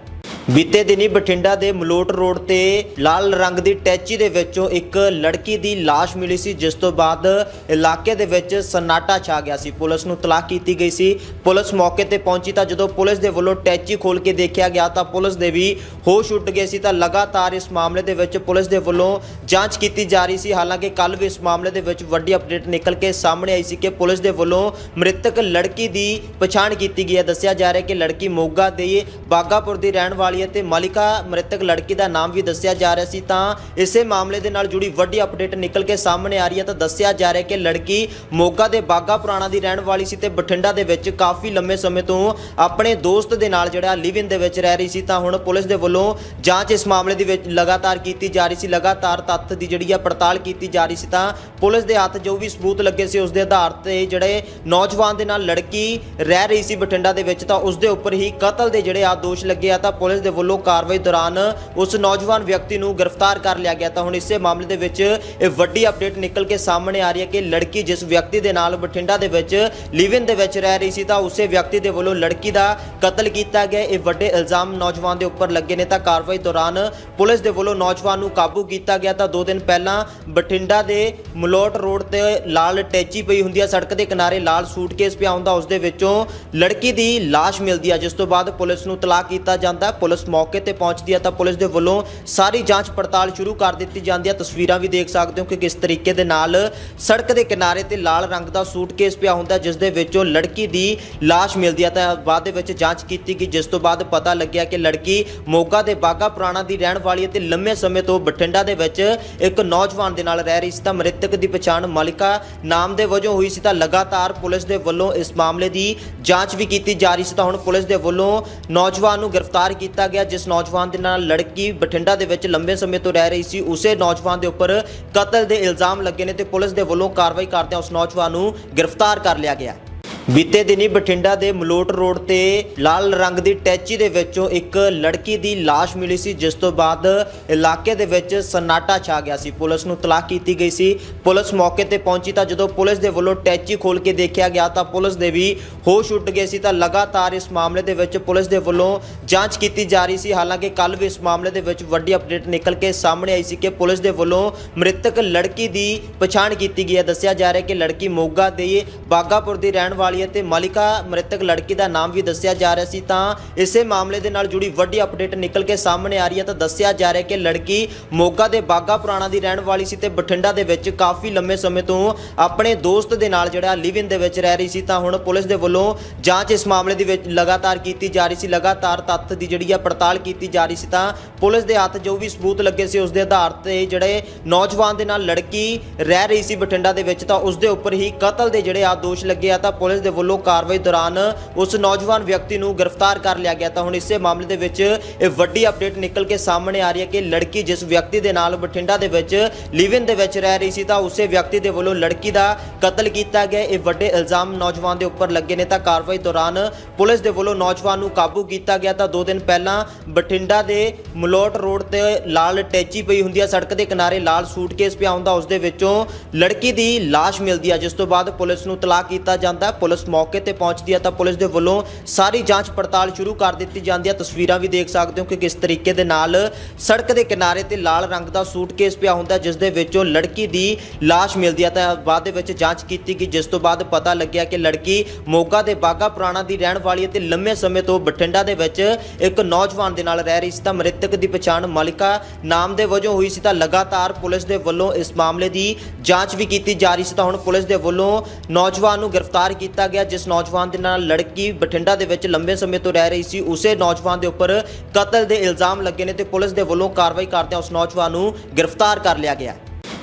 ਬੀਤੇ ਦਿਨੀ ਬਠਿੰਡਾ ਦੇ ਮਲੋਟ ਰੋਡ ਤੇ ਲਾਲ ਰੰਗ ਦੀ ਟੈਚੀ ਦੇ ਵਿੱਚੋਂ ਇੱਕ ਲੜਕੀ ਦੀ ਲਾਸ਼ ਮਿਲੀ ਸੀ, ਜਿਸ ਤੋਂ ਬਾਅਦ ਇਲਾਕੇ ਦੇ ਵਿੱਚ ਸਨਾਟਾ ਛਾ ਗਿਆ ਸੀ। ਪੁਲਿਸ ਨੂੰ ਤਲਾਕ ਕੀਤੀ ਗਈ ਸੀ। ਪੁਲਿਸ ਮੌਕੇ ਤੇ ਪਹੁੰਚੀ ਤਾਂ ਜਦੋਂ ਪੁਲਿਸ ਦੇ ਵੱਲੋਂ ਟੈਚੀ ਖੋਲ ਕੇ ਦੇਖਿਆ ਗਿਆ ਤਾਂ ਪੁਲਿਸ ਦੇ ਵੀ ਹੋਸ਼ ਉੱਡ ਗਏ ਸੀ ਤਾਂ ਲਗਾਤਾਰ ਇਸ ਮਾਮਲੇ ਦੇ ਵਿੱਚ ਪੁਲਿਸ ਦੇ ਵੱਲੋਂ ਜਾਂਚ ਕੀਤੀ ਜਾ ਰਹੀ ਸੀ। ਹਾਲਾਂਕਿ ਕੱਲ ਵੀ ਇਸ ਮਾਮਲੇ ਦੇ ਵਿੱਚ ਵੱਡੀ ਅਪਡੇਟ ਨਿਕਲ ਕੇ ਸਾਹਮਣੇ ਆਈ ਸੀ ਕਿ ਪੁਲਿਸ ਦੇ ਵੱਲੋਂ ਮ੍ਰਿਤਕ ਲੜਕੀ ਦੀ ਪਛਾਣ ਕੀਤੀ ਗਈ ਹੈ। ਦੱਸਿਆ ਜਾ ਰਿਹਾ ਹੈ ਕਿ ਲੜਕੀ ਮੋਗਾ ਦੇ ਬਾਗਾਪੁਰ ਦੀ ਰਹਿਣ ਵਾਲੀ ਹੈ ਤੇ ਮਲਿਕਾ ਮ੍ਰਿਤਕ ਲੜਕੀ ਦਾ ਨਾਮ ਵੀ ਦੱਸਿਆ ਜਾ ਰਿਹਾ ਸੀ ਤਾਂ ਇਸੇ ਮਾਮਲੇ ਦੇ ਨਾਲ ਜੁੜੀ ਵੱਡੀ ਅਪਡੇਟ ਨਿਕਲ ਕੇ ਸਾਹਮਣੇ ਆ ਰਹੀ ਹੈ ਤਾਂ ਦੱਸਿਆ ਜਾ ਰਿਹਾ ਕਿ ਲੜਕੀ ਮੋਗਾ ਦੇ ਬਾਗਾ ਪੁਰਾਣਾ ਦੀ ਰਹਿਣ ਵਾਲੀ ਸੀ ਤੇ ਬਠਿੰਡਾ ਦੇ ਵਿੱਚ ਕਾਫੀ ਲੰਮੇ ਸਮੇਂ ਤੋਂ ਆਪਣੇ ਦੋਸਤ ਦੇ ਨਾਲ ਜਿਹੜਾ ਲਿਵ ਇਨ ਦੇ ਵਿੱਚ ਰਹਿ ਰਹੀ ਸੀ ਤਾਂ ਹੁਣ ਪੁਲਿਸ ਦੇ ਵੱਲੋਂ ਜਾਂਚ ਇਸ ਮਾਮਲੇ ਦੀ ਵਿੱਚ ਲਗਾਤਾਰ ਕੀਤੀ ਜਾ ਰਹੀ ਸੀ, ਲਗਾਤਾਰ ਤੱਥ ਦੀ ਜਿਹੜੀ ਆ ਪੜਤਾਲ ਕੀਤੀ ਜਾ ਰਹੀ ਸੀ ਤਾਂ ਪੁਲਿਸ ਦੇ ਹੱਥ ਜੋ ਵੀ ਸਬੂਤ ਲੱਗੇ ਸੀ ਉਸ ਦੇ ਆਧਾਰ ਤੇ ਜਿਹੜੇ ਨੌਜਵਾਨ ਦੇ ਨਾਲ ਲੜਕੀ ਰਹਿ ਰਹੀ ਸੀ ਬਠਿੰਡਾ ਦੇ ਵਿੱਚ ਤਾਂ ਉਸ ਦੇ ਉੱਪਰ ਹੀ ਕਤਲ ਦੇ ਜਿਹੜੇ ਆ ਦੋਸ਼ ਲੱਗੇ ਆ ਤਾਂ ਪੁਲਿਸ ਦੇ ਵੱਲੋਂ ਕਾਰਵਾਈ ਦੌਰਾਨ ਉਸ ਨੌਜਵਾਨ ਵਿਅਕਤੀ ਨੂੰ ਗ੍ਰਿਫਤਾਰ ਕਰ ਲਿਆ ਗਿਆ। ਤਾਂ ਹੁਣ ਇਸੇ ਮਾਮਲੇ ਦੇ ਵਿੱਚ ਇਹ ਵੱਡੀ ਅਪਡੇਟ ਨਿਕਲ ਕੇ ਸਾਹਮਣੇ ਆ ਰਹੀ ਹੈ ਕਿ ਲੜਕੀ ਜਿਸ ਵਿਅਕਤੀ ਦੇ ਨਾਲ ਬਠਿੰਡਾ ਦੇ ਵਿੱਚ ਲਿਵਿਨ ਦੇ ਵਿੱਚ ਰਹਿ ਰਹੀ ਸੀ, ਤਾਂ ਉਸੇ ਵਿਅਕਤੀ ਦੇ ਵੱਲੋਂ ਲੜਕੀ ਦਾ ਕਤਲ ਕੀਤਾ ਗਿਆ। ਇਹ ਵੱਡੇ ਇਲਜ਼ਾਮ ਨੌਜਵਾਨ ਦੇ ਉੱਪਰ ਲੱਗੇ ਨੇ। ਤਾਂ ਕਾਰਵਾਈ ਦੌਰਾਨ ਪੁਲਿਸ ਦੇ ਵੱਲੋਂ ਨੌਜਵਾਨ ਨੂੰ ਕਾਬੂ ਕੀਤਾ ਗਿਆ। ਤਾਂ 2 ਦਿਨ ਪਹਿਲਾਂ ਬਠਿੰਡਾ ਦੇ ਮਲੋਟ ਰੋਡ ਤੇ ਲਾਲ ਟੈਚੀ ਪਈ ਹੁੰਦੀ ਹੈ। ਸੜਕ ਦੇ ਕਿਨਾਰੇ ਲਾਲ ਸੂਟਕੇਸ ਪਿਆ ਹੁੰਦਾ। ਉਸ ਦੇ ਵਿੱਚੋਂ ਲੜਕੀ ਦੀ ਲਾਸ਼ ਮਿਲਦੀ ਹੈ, ਜਿਸ ਤੋਂ ਬਾਅਦ ਪੁਲਿਸ ਨੂੰ ਤਲਾਕ ਕੀਤਾ ਜਾਂਦਾ। ਪੁਲਿਸ ਪੁਲਿਸ ਮੌਕੇ ਤੇ ਪਹੁੰਚਦੀ ਹੈ ਤਾਂ ਪੁਲਿਸ ਦੇ ਵੱਲੋਂ ਸਾਰੀ ਜਾਂਚ ਪੜਤਾਲ ਸ਼ੁਰੂ ਕਰ ਦਿੱਤੀ ਜਾਂਦੀ ਹੈ। ਤਸਵੀਰਾਂ ਵੀ ਦੇਖ ਸਕਦੇ ਹੋ ਕਿ ਕਿਸ ਤਰੀਕੇ ਦੇ ਨਾਲ ਸੜਕ ਦੇ ਕਿਨਾਰੇ ਤੇ ਲਾਲ ਰੰਗ ਦਾ ਸੂਟਕੇਸ ਪਿਆ ਹੁੰਦਾ ਜਿਸ ਦੇ ਵਿੱਚੋਂ ਲੜਕੀ ਦੀ ਲਾਸ਼ ਮਿਲਦੀ ਹੈ। ਤਾਂ ਬਾਅਦ ਦੇ ਵਿੱਚ ਜਾਂਚ ਕੀਤੀ ਗਈ, ਜਿਸ ਤੋਂ ਬਾਅਦ ਪਤਾ ਲੱਗਿਆ ਕਿ ਲੜਕੀ ਮੋਗਾ ਦੇ ਬਾਗਾ ਪੁਰਾਣਾ ਦੀ ਰਹਿਣ ਵਾਲੀ ਹੈ ਤੇ ਲੰਮੇ ਸਮੇਂ ਤੋਂ ਬਠਿੰਡਾ ਦੇ ਵਿੱਚ ਇੱਕ ਨੌਜਵਾਨ ਦੇ ਨਾਲ ਰਹਿ ਰਹੀ ਸੀ। ਤਾਂ ਮ੍ਰਿਤਕ ਦੀ ਪਛਾਣ ਮਲਿਕਾ ਨਾਮ ਦੇ ਵਜੋਂ ਹੋਈ ਸੀ। ਤਾਂ ਲਗਾਤਾਰ ਪੁਲਿਸ ਦੇ ਵੱਲੋਂ ਇਸ ਮਾਮਲੇ ਦੀ ਜਾਂਚ ਵੀ ਕੀਤੀ ਜਾ ਰਹੀ ਸੀ। ਤਾਂ ਹੁਣ ਪੁਲਿਸ ਦੇ ਵੱਲੋਂ ਨੌਜਵਾਨ ਨੂੰ ਗ੍ਰਿਫਤਾਰ ਕੀਤਾ ਦਿੱਤਾ ਗਿਆ, ਜਿਸ ਨੌਜਵਾਨ ਦੇ ਨਾਲ ਲੜਕੀ ਬਠਿੰਡਾ ਦੇ ਵਿੱਚ ਲੰਬੇ ਸਮੇਂ ਤੋਂ ਰਹਿ ਰਹੀ ਸੀ, ਉਸੇ ਨੌਜਵਾਨ ਦੇ ਉੱਪਰ ਕਤਲ ਦੇ ਇਲਜ਼ਾਮ ਲੱਗੇ ਨੇ ਤੇ ਪੁਲਿਸ ਦੇ ਵੱਲੋਂ ਕਾਰਵਾਈ ਕਰਦਿਆਂ ਉਸ ਨੌਜਵਾਨ ਨੂੰ ਗ੍ਰਿਫਤਾਰ ਕਰ ਲਿਆ ਗਿਆ ਬੀਤੇ ਦਿਨੀ ਬਠਿੰਡਾ ਦੇ ਮਲੋਟ ਰੋਡ ਤੇ ਲਾਲ ਰੰਗ ਦੀ ਟੈਚੀ ਦੇ ਵਿੱਚੋਂ ਇੱਕ ਲੜਕੀ ਦੀ ਲਾਸ਼ ਮਿਲੀ ਸੀ, ਜਿਸ ਤੋਂ ਬਾਅਦ ਇਲਾਕੇ ਦੇ ਵਿੱਚ ਸਨਾਟਾ ਛਾ ਗਿਆ ਸੀ। ਪੁਲਿਸ ਨੂੰ ਤਲਾਕ ਕੀਤੀ ਗਈ ਸੀ। ਪੁਲਿਸ ਮੌਕੇ ਤੇ ਪਹੁੰਚੀ ਤਾਂ ਜਦੋਂ ਪੁਲਿਸ ਦੇ ਵੱਲੋਂ ਟੈਚੀ ਖੋਲ ਕੇ ਦੇਖਿਆ ਗਿਆ ਤਾਂ ਪੁਲਿਸ ਦੇ ਵੀ ਹੋਸ਼ ਉੱਡ ਗਏ ਸੀ। ਤਾਂ ਲਗਾਤਾਰ ਇਸ ਮਾਮਲੇ ਦੇ ਵਿੱਚ ਪੁਲਿਸ ਦੇ ਵੱਲੋਂ ਜਾਂਚ ਕੀਤੀ ਜਾ ਰਹੀ ਸੀ। ਹਾਲਾਂਕਿ ਕੱਲ ਵੀ ਇਸ ਮਾਮਲੇ ਦੇ ਵਿੱਚ ਵੱਡੀ ਅਪਡੇਟ ਨਿਕਲ ਕੇ ਸਾਹਮਣੇ ਆਈ ਸੀ ਕਿ ਪੁਲਿਸ ਦੇ ਵੱਲੋਂ ਮ੍ਰਿਤਕ ਲੜਕੀ ਦੀ ਪਛਾਣ ਕੀਤੀ ਗਈ ਹੈ। ਦੱਸਿਆ ਜਾ ਰਿਹਾ ਹੈ ਕਿ ਲੜਕੀ ਮੋਗਾ ਦੇ ਬਾਗਾਪੁਰ ਦੀ ਰਹਿਣ ਵਾਲੀ ਹੈ ਤੇ ਮਲਿਕਾ ਮ੍ਰਿਤਕ ਲੜਕੀ ਦਾ ਨਾਮ ਵੀ ਦੱਸਿਆ ਜਾ ਰਿਹਾ ਸੀ ਤਾਂ ਇਸੇ ਮਾਮਲੇ ਦੇ ਨਾਲ ਜੁੜੀ ਵੱਡੀ ਅਪਡੇਟ ਨਿਕਲ ਕੇ ਸਾਹਮਣੇ ਆ ਰਹੀ ਹੈ ਤਾਂ ਦੱਸਿਆ ਜਾ ਰਿਹਾ ਕਿ ਲੜਕੀ ਮੋਗਾ ਦੇ ਬਾਗਾ ਪੁਰਾਣਾ ਦੀ ਰਹਿਣ ਵਾਲੀ ਸੀ ਤੇ ਬਠਿੰਡਾ ਦੇ ਵਿੱਚ ਕਾਫੀ ਲੰਮੇ ਸਮੇਂ ਤੋਂ ਆਪਣੇ ਦੋਸਤ ਦੇ ਨਾਲ ਜਿਹੜਾ ਲਿਵ ਇਨ ਦੇ ਵਿੱਚ ਰਹਿ ਰਹੀ ਸੀ ਤਾਂ ਹੁਣ ਪੁਲਿਸ ਦੇ ਵੱਲੋਂ ਜਾਂਚ ਇਸ ਮਾਮਲੇ ਦੇ ਵਿੱਚ ਲਗਾਤਾਰ ਕੀਤੀ ਜਾ ਰਹੀ ਸੀ, ਲਗਾਤਾਰ ਤੱਥ ਦੀ ਜਿਹੜੀ ਆ ਪੜਤਾਲ ਕੀਤੀ ਜਾ ਰਹੀ ਸੀ ਤਾਂ ਪੁਲਿਸ ਦੇ ਹੱਥ ਜੋ ਵੀ ਸਬੂਤ ਲੱਗੇ ਸੀ ਉਸ ਦੇ ਆਧਾਰ ਤੇ ਜਿਹੜੇ ਨੌਜਵਾਨ ਦੇ ਨਾਲ ਲੜਕੀ ਰਹਿ ਰਹੀ ਸੀ ਬਠਿੰਡਾ ਦੇ ਵਿੱਚ ਤਾਂ ਉਸ ਦੇ ਉੱਪਰ ਹੀ ਕਤਲ ਦੇ ਜਿਹੜੇ ਆ ਦੋਸ਼ ਲੱਗੇ ਆ ਤਾਂ ਪੁਲਿਸ ਦੇ ਵੱਲੋਂ ਕਾਰਵਾਈ ਦੌਰਾਨ ਉਸ ਨੌਜਵਾਨ ਵਿਅਕਤੀ ਨੂੰ ਗ੍ਰਿਫਤਾਰ ਕਰ ਲਿਆ ਗਿਆ ਤਾਂ ਹੁਣ ਇਸੇ ਮਾਮਲੇ ਦੇ ਵਿੱਚ ਇਹ ਵੱਡੀ ਅਪਡੇਟ ਨਿਕਲ ਕੇ ਸਾਹਮਣੇ ਆ ਰਹੀ ਹੈ ਕਿ ਲੜਕੀ ਜਿਸ ਵਿਅਕਤੀ ਦੇ ਨਾਲ ਬਠਿੰਡਾ ਦੇ ਵਿੱਚ ਲਿਵਿਨ ਦੇ ਵਿੱਚ ਰਹਿ ਰਹੀ ਸੀ ਤਾਂ ਉਸੇ ਵਿਅਕਤੀ ਦੇ ਵੱਲੋਂ ਲੜਕੀ ਦਾ ਕਤਲ ਕੀਤਾ ਗਿਆ। ਇਹ ਵੱਡੇ ਇਲਜ਼ਾਮ ਨੌਜਵਾਨ ਦੇ ਉੱਪਰ ਲੱਗੇ ਨੇ ਤਾਂ ਕਾਰਵਾਈ ਦੌਰਾਨ ਪੁਲਿਸ ਦੇ ਵੱਲੋਂ ਨੌਜਵਾਨ ਨੂੰ ਕਾਬੂ ਕੀਤਾ ਗਿਆ ਤਾਂ 2 ਦਿਨ ਪਹਿਲਾਂ ਬਠਿੰਡਾ ਦੇ ਮਲੋਟ ਰੋਡ ਤੇ ਲਾਲ ਟੈਚੀ ਪਈ ਹੁੰਦੀ ਹੈ ਸੜਕ ਦੇ ਕਿਨਾਰੇ ਲਾਲ ਸੂਟਕੇਸ ਪਿਆ ਹੁੰਦਾ, ਉਸ ਦੇ ਵਿੱਚੋਂ ਲੜਕੀ ਦੀ ਲਾਸ਼ ਮਿਲਦੀ ਹੈ ਜਿਸ ਤੋਂ ਬਾਅਦ ਪੁਲਿਸ ਨੂੰ ਤਲਾਕ ਕੀਤਾ ਜਾਂਦਾ। ਪੁਲਿਸ ਪੁਲਿਸ ਮੌਕੇ ਤੇ ਪਹੁੰਚਦੀ ਹੈ ਤਾਂ ਪੁਲਿਸ ਦੇ ਵੱਲੋਂ ਸਾਰੀ ਜਾਂਚ ਪੜਤਾਲ ਸ਼ੁਰੂ ਕਰ ਦਿੱਤੀ ਜਾਂਦੀ ਹੈ। ਤਸਵੀਰਾਂ ਵੀ ਦੇਖ ਸਕਦੇ ਹੋ ਕਿ ਕਿਸ ਤਰੀਕੇ ਦੇ ਨਾਲ ਸੜਕ ਦੇ ਕਿਨਾਰੇ ਤੇ ਲਾਲ ਰੰਗ ਦਾ ਸੂਟਕੇਸ ਪਿਆ ਹੁੰਦਾ ਹੈ, ਜਿਸ ਦੇ ਵਿੱਚੋਂ ਲੜਕੀ ਦੀ ਲਾਸ਼ ਮਿਲਦੀ ਹੈ। ਤਾਂ ਬਾਅਦ ਦੇ ਵਿੱਚ ਜਾਂਚ ਕੀਤੀ ਗਈ ਜਿਸ ਤੋਂ ਬਾਅਦ ਪਤਾ ਲੱਗਿਆ ਕਿ ਲੜਕੀ ਮੋਗਾ ਦੇ ਬਾਗਾ ਪੁਰਾਣਾ ਦੀ ਰਹਿਣ ਵਾਲੀ ਹੈ ਤੇ ਲੰਮੇ ਸਮੇਂ ਤੋਂ ਬਠਿੰਡਾ ਦੇ ਵਿੱਚ ਇੱਕ ਨੌਜਵਾਨ ਦੇ ਨਾਲ ਰਹਿ ਰਹੀ ਸੀ। ਤਾਂ ਮ੍ਰਿਤਕ ਦੀ ਪਛਾਣ ਮਲਿਕਾ ਨਾਮ ਦੇ ਵਜੋਂ ਹੋਈ ਸੀ। ਤਾਂ ਲਗਾਤਾਰ ਪੁਲਿਸ ਦੇ ਵੱਲੋਂ ਇਸ ਮਾਮਲੇ ਦੀ ਜਾਂਚ ਵੀ ਕੀਤੀ ਜਾ ਰਹੀ ਸੀ। ਤਾਂ ਹੁਣ ਪੁਲਿਸ ਦੇ ਵੱਲੋਂ ਨੌਜਵਾਨ ਨੂੰ ਗ੍ਰਿਫਤਾਰ ਕੀਤਾ ਗਿਆ ਜਿਸ ਨੌਜਵਾਨ ਦੇ ਨਾਲ ਲੜਕੀ ਬਠਿੰਡਾ ਦੇ ਵਿੱਚ ਲੰਬੇ ਸਮੇਂ ਤੋਂ ਰਹਿ ਰਹੀ ਸੀ, ਉਸੇ ਨੌਜਵਾਨ ਦੇ ਉੱਪਰ ਕਤਲ ਦੇ ਇਲਜ਼ਾਮ ਲੱਗੇ ਨੇ ਤੇ ਪੁਲਿਸ ਦੇ ਵੱਲੋਂ ਕਾਰਵਾਈ ਕਰਦਿਆਂ ਉਸ ਨੌਜਵਾਨ ਨੂੰ ਗ੍ਰਿਫਤਾਰ ਕਰ ਲਿਆ ਗਿਆ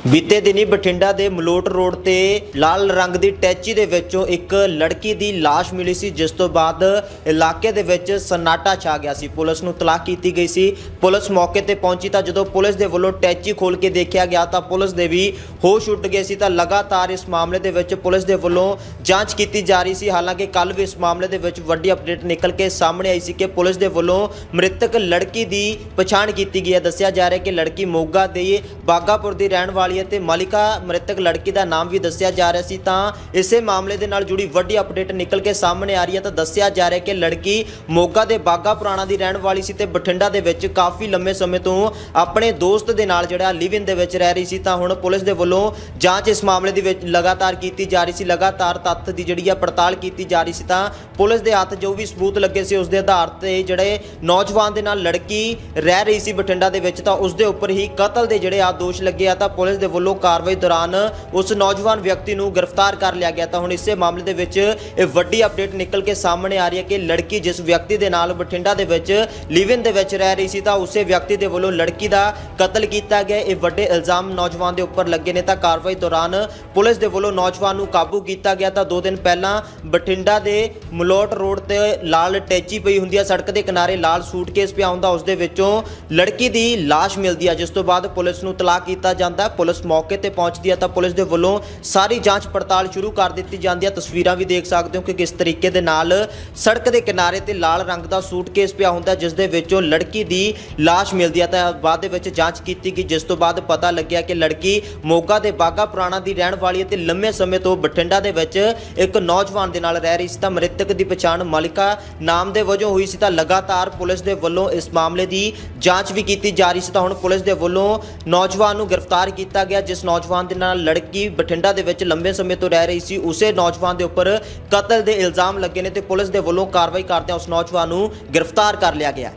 ਬੀਤੇ ਦਿਨੀ ਬਠਿੰਡਾ ਦੇ ਮਲੋਟ ਰੋਡ ਤੇ ਲਾਲ ਰੰਗ ਦੀ ਟੈਚੀ ਦੇ ਵਿੱਚੋਂ ਇੱਕ ਲੜਕੀ ਦੀ ਲਾਸ਼ ਮਿਲੀ ਸੀ, ਜਿਸ ਤੋਂ ਬਾਅਦ ਇਲਾਕੇ ਦੇ ਵਿੱਚ ਸਨਾਟਾ ਛਾ ਗਿਆ ਸੀ। ਪੁਲਿਸ ਨੂੰ ਤਲਾਕ ਕੀਤੀ ਗਈ ਸੀ। ਪੁਲਿਸ ਮੌਕੇ ਤੇ ਪਹੁੰਚੀ ਤਾਂ ਜਦੋਂ ਪੁਲਿਸ ਦੇ ਵੱਲੋਂ ਟੈਚੀ ਖੋਲ ਕੇ ਦੇਖਿਆ ਗਿਆ ਤਾਂ ਪੁਲਿਸ ਦੇ ਵੀ ਹੋਸ਼ ਉੱਡ ਗਏ ਸੀ। ਤਾਂ ਲਗਾਤਾਰ ਇਸ ਮਾਮਲੇ ਦੇ ਵਿੱਚ ਪੁਲਿਸ ਦੇ ਵੱਲੋਂ ਜਾਂਚ ਕੀਤੀ ਜਾ ਰਹੀ ਸੀ। ਹਾਲਾਂਕਿ ਕੱਲ ਵੀ ਇਸ ਮਾਮਲੇ ਦੇ ਵਿੱਚ ਵੱਡੀ ਅਪਡੇਟ ਨਿਕਲ ਕੇ ਸਾਹਮਣੇ ਆਈ ਸੀ ਕਿ ਪੁਲਿਸ ਦੇ ਵੱਲੋਂ ਮ੍ਰਿਤਕ ਲੜਕੀ ਦੀ ਪਛਾਣ ਕੀਤੀ ਗਈ ਹੈ। ਦੱਸਿਆ ਜਾ ਰਿਹਾ ਹੈ ਕਿ ਲੜਕੀ ਮੋਗਾ ਦੇ ਬਾਗਾਪੁਰ ਦੀ ਰਹਿਣ ਵਾਲੀ ਹੈ ਤੇ ਮਲਿਕਾ ਮ੍ਰਿਤਕ ਲੜਕੀ ਦਾ ਨਾਮ ਵੀ ਦੱਸਿਆ ਜਾ ਰਿਹਾ ਸੀ ਤਾਂ ਇਸੇ ਮਾਮਲੇ ਦੇ ਨਾਲ ਜੁੜੀ ਵੱਡੀ ਅਪਡੇਟ ਨਿਕਲ ਕੇ ਸਾਹਮਣੇ ਆ ਰਹੀ ਹੈ ਤਾਂ ਦੱਸਿਆ ਜਾ ਰਿਹਾ ਕਿ ਲੜਕੀ ਮੋਗਾ ਦੇ ਬਾਗਾ ਪੁਰਾਣਾ ਦੀ ਰਹਿਣ ਵਾਲੀ ਸੀ ਤੇ ਬਠਿੰਡਾ ਦੇ ਵਿੱਚ ਕਾਫੀ ਲੰਮੇ ਸਮੇਂ ਤੋਂ ਆਪਣੇ ਦੋਸਤ ਦੇ ਨਾਲ ਜਿਹੜਾ ਲਿਵ ਇਨ ਦੇ ਵਿੱਚ ਰਹਿ ਰਹੀ ਸੀ ਤਾਂ ਹੁਣ ਪੁਲਿਸ ਦੇ ਵੱਲੋਂ ਜਾਂਚ ਇਸ ਮਾਮਲੇ ਦੇ ਵਿੱਚ ਲਗਾਤਾਰ ਕੀਤੀ ਜਾ ਰਹੀ ਸੀ, ਲਗਾਤਾਰ ਤੱਥ ਦੀ ਜਿਹੜੀ ਆ ਪੜਤਾਲ ਕੀਤੀ ਜਾ ਰਹੀ ਸੀ ਤਾਂ ਪੁਲਿਸ ਦੇ ਹੱਥ ਜੋ ਵੀ ਸਬੂਤ ਲੱਗੇ ਸੀ ਉਸ ਦੇ ਆਧਾਰ ਤੇ ਜਿਹੜੇ ਨੌਜਵਾਨ ਦੇ ਨਾਲ ਲੜਕੀ ਰਹਿ ਰਹੀ ਸੀ ਬਠਿੰਡਾ ਦੇ ਵਿੱਚ ਤਾਂ ਉਸ ਦੇ ਉੱਪਰ ਹੀ ਕਤਲ ਦੇ ਜਿਹੜੇ ਆ ਦੋਸ਼ ਲੱਗੇ ਆ ਤਾਂ ਪੁਲਿਸ ਦੇ ਵੱਲੋਂ ਕਾਰਵਾਈ ਦੌਰਾਨ ਉਸ ਨੌਜਵਾਨ ਵਿਅਕਤੀ ਨੂੰ ਗ੍ਰਿਫਤਾਰ ਕਰ ਲਿਆ ਗਿਆ ਤਾਂ ਹੁਣ ਇਸੇ ਮਾਮਲੇ ਦੇ ਵਿੱਚ ਇਹ ਵੱਡੀ ਅਪਡੇਟ ਨਿਕਲ ਕੇ ਸਾਹਮਣੇ ਆ ਰਹੀ ਹੈ ਕਿ ਲੜਕੀ ਜਿਸ ਵਿਅਕਤੀ ਦੇ ਨਾਲ ਬਠਿੰਡਾ ਦੇ ਵਿੱਚ ਲਿਵਿਨ ਦੇ ਵਿੱਚ ਰਹਿ ਰਹੀ ਸੀ ਤਾਂ ਉਸੇ ਵਿਅਕਤੀ ਦੇ ਵੱਲੋਂ ਲੜਕੀ ਦਾ ਕਤਲ ਕੀਤਾ ਗਿਆ। ਇਹ ਵੱਡੇ ਇਲਜ਼ਾਮ ਨੌਜਵਾਨ ਦੇ ਉੱਪਰ ਲੱਗੇ ਨੇ ਤਾਂ ਕਾਰਵਾਈ ਦੌਰਾਨ ਪੁਲਿਸ ਦੇ ਵੱਲੋਂ ਨੌਜਵਾਨ ਨੂੰ ਕਾਬੂ ਕੀਤਾ ਗਿਆ ਤਾਂ 2 ਦਿਨ ਪਹਿਲਾਂ ਬਠਿੰਡਾ ਦੇ ਮਲੋਟ ਰੋਡ ਤੇ ਲਾਲ ਟੈਚੀ ਪਈ ਹੁੰਦੀ ਹੈ ਸੜਕ ਦੇ ਕਿਨਾਰੇ ਲਾਲ ਸੂਟਕੇਸ ਪਿਆ ਹੁੰਦਾ, ਉਸ ਦੇ ਵਿੱਚੋਂ ਲੜਕੀ ਦੀ ਲਾਸ਼ ਮਿਲਦੀ ਹੈ ਜਿਸ ਤੋਂ ਬਾਅਦ ਪੁਲਿਸ ਨੂੰ ਤਲਾਕ ਕੀਤਾ ਜਾਂਦਾ। ਪੁਲਿਸ ਪੁਲਿਸ ਮੌਕੇ ਤੇ ਪਹੁੰਚਦੀ ਹੈ ਤਾਂ ਪੁਲਿਸ ਦੇ ਵੱਲੋਂ ਸਾਰੀ ਜਾਂਚ ਪੜਤਾਲ ਸ਼ੁਰੂ ਕਰ ਦਿੱਤੀ ਜਾਂਦੀ ਹੈ। ਤਸਵੀਰਾਂ ਵੀ ਦੇਖ ਸਕਦੇ ਹੋ ਕਿ ਕਿਸ ਤਰੀਕੇ ਦੇ ਨਾਲ ਸੜਕ ਦੇ ਕਿਨਾਰੇ ਤੇ ਲਾਲ ਰੰਗ ਦਾ ਸੂਟਕੇਸ ਪਿਆ ਹੁੰਦਾ ਹੈ, ਜਿਸ ਦੇ ਵਿੱਚੋਂ ਲੜਕੀ ਦੀ ਲਾਸ਼ ਮਿਲਦੀ ਹੈ। ਤਾਂ ਬਾਅਦ ਦੇ ਵਿੱਚ ਜਾਂਚ ਕੀਤੀ ਗਈ ਜਿਸ ਤੋਂ ਬਾਅਦ ਪਤਾ ਲੱਗਿਆ ਕਿ ਲੜਕੀ ਮੋਗਾ ਦੇ ਬਾਗਾ ਪੁਰਾਣਾ ਦੀ ਰਹਿਣ ਵਾਲੀ ਹੈ ਤੇ ਲੰਮੇ ਸਮੇਂ ਤੋਂ ਬਠਿੰਡਾ ਦੇ ਵਿੱਚ ਇੱਕ ਨੌਜਵਾਨ ਦੇ ਨਾਲ ਰਹਿ ਰਹੀ ਸੀ। ਤਾਂ ਮ੍ਰਿਤਕ ਦੀ ਪਛਾਣ ਮਲਿਕਾ ਨਾਮ ਦੇ ਵਜੋਂ ਹੋਈ ਸੀ। ਤਾਂ ਲਗਾਤਾਰ ਪੁਲਿਸ ਦੇ ਵੱਲੋਂ ਇਸ ਮਾਮਲੇ ਦੀ ਜਾਂਚ ਵੀ ਕੀਤੀ ਜਾ ਰਹੀ ਸੀ। ਤਾਂ ਹੁਣ ਪੁਲਿਸ ਦੇ ਵੱਲੋਂ ਨੌਜਵਾਨ ਨੂੰ ਗ੍ਰਿਫਤਾਰ ਕੀਤਾ ਗਿਆ ਜਿਸ ਨੌਜਵਾਨ ਦੇ ਨਾਲ ਲੜਕੀ ਬਠਿੰਡਾ ਦੇ ਵਿੱਚ ਲੰਬੇ ਸਮੇਂ ਤੋਂ ਰਹਿ ਰਹੀ ਸੀ, ਉਸੇ ਨੌਜਵਾਨ ਦੇ ਉੱਪਰ ਕਤਲ ਦੇ ਇਲਜ਼ਾਮ ਲੱਗੇ ਨੇ ਤੇ ਪੁਲਿਸ ਦੇ ਵੱਲੋਂ ਕਾਰਵਾਈ ਕਰਦਿਆਂ ਉਸ ਨੌਜਵਾਨ ਨੂੰ ਗ੍ਰਿਫਤਾਰ ਕਰ ਲਿਆ ਗਿਆ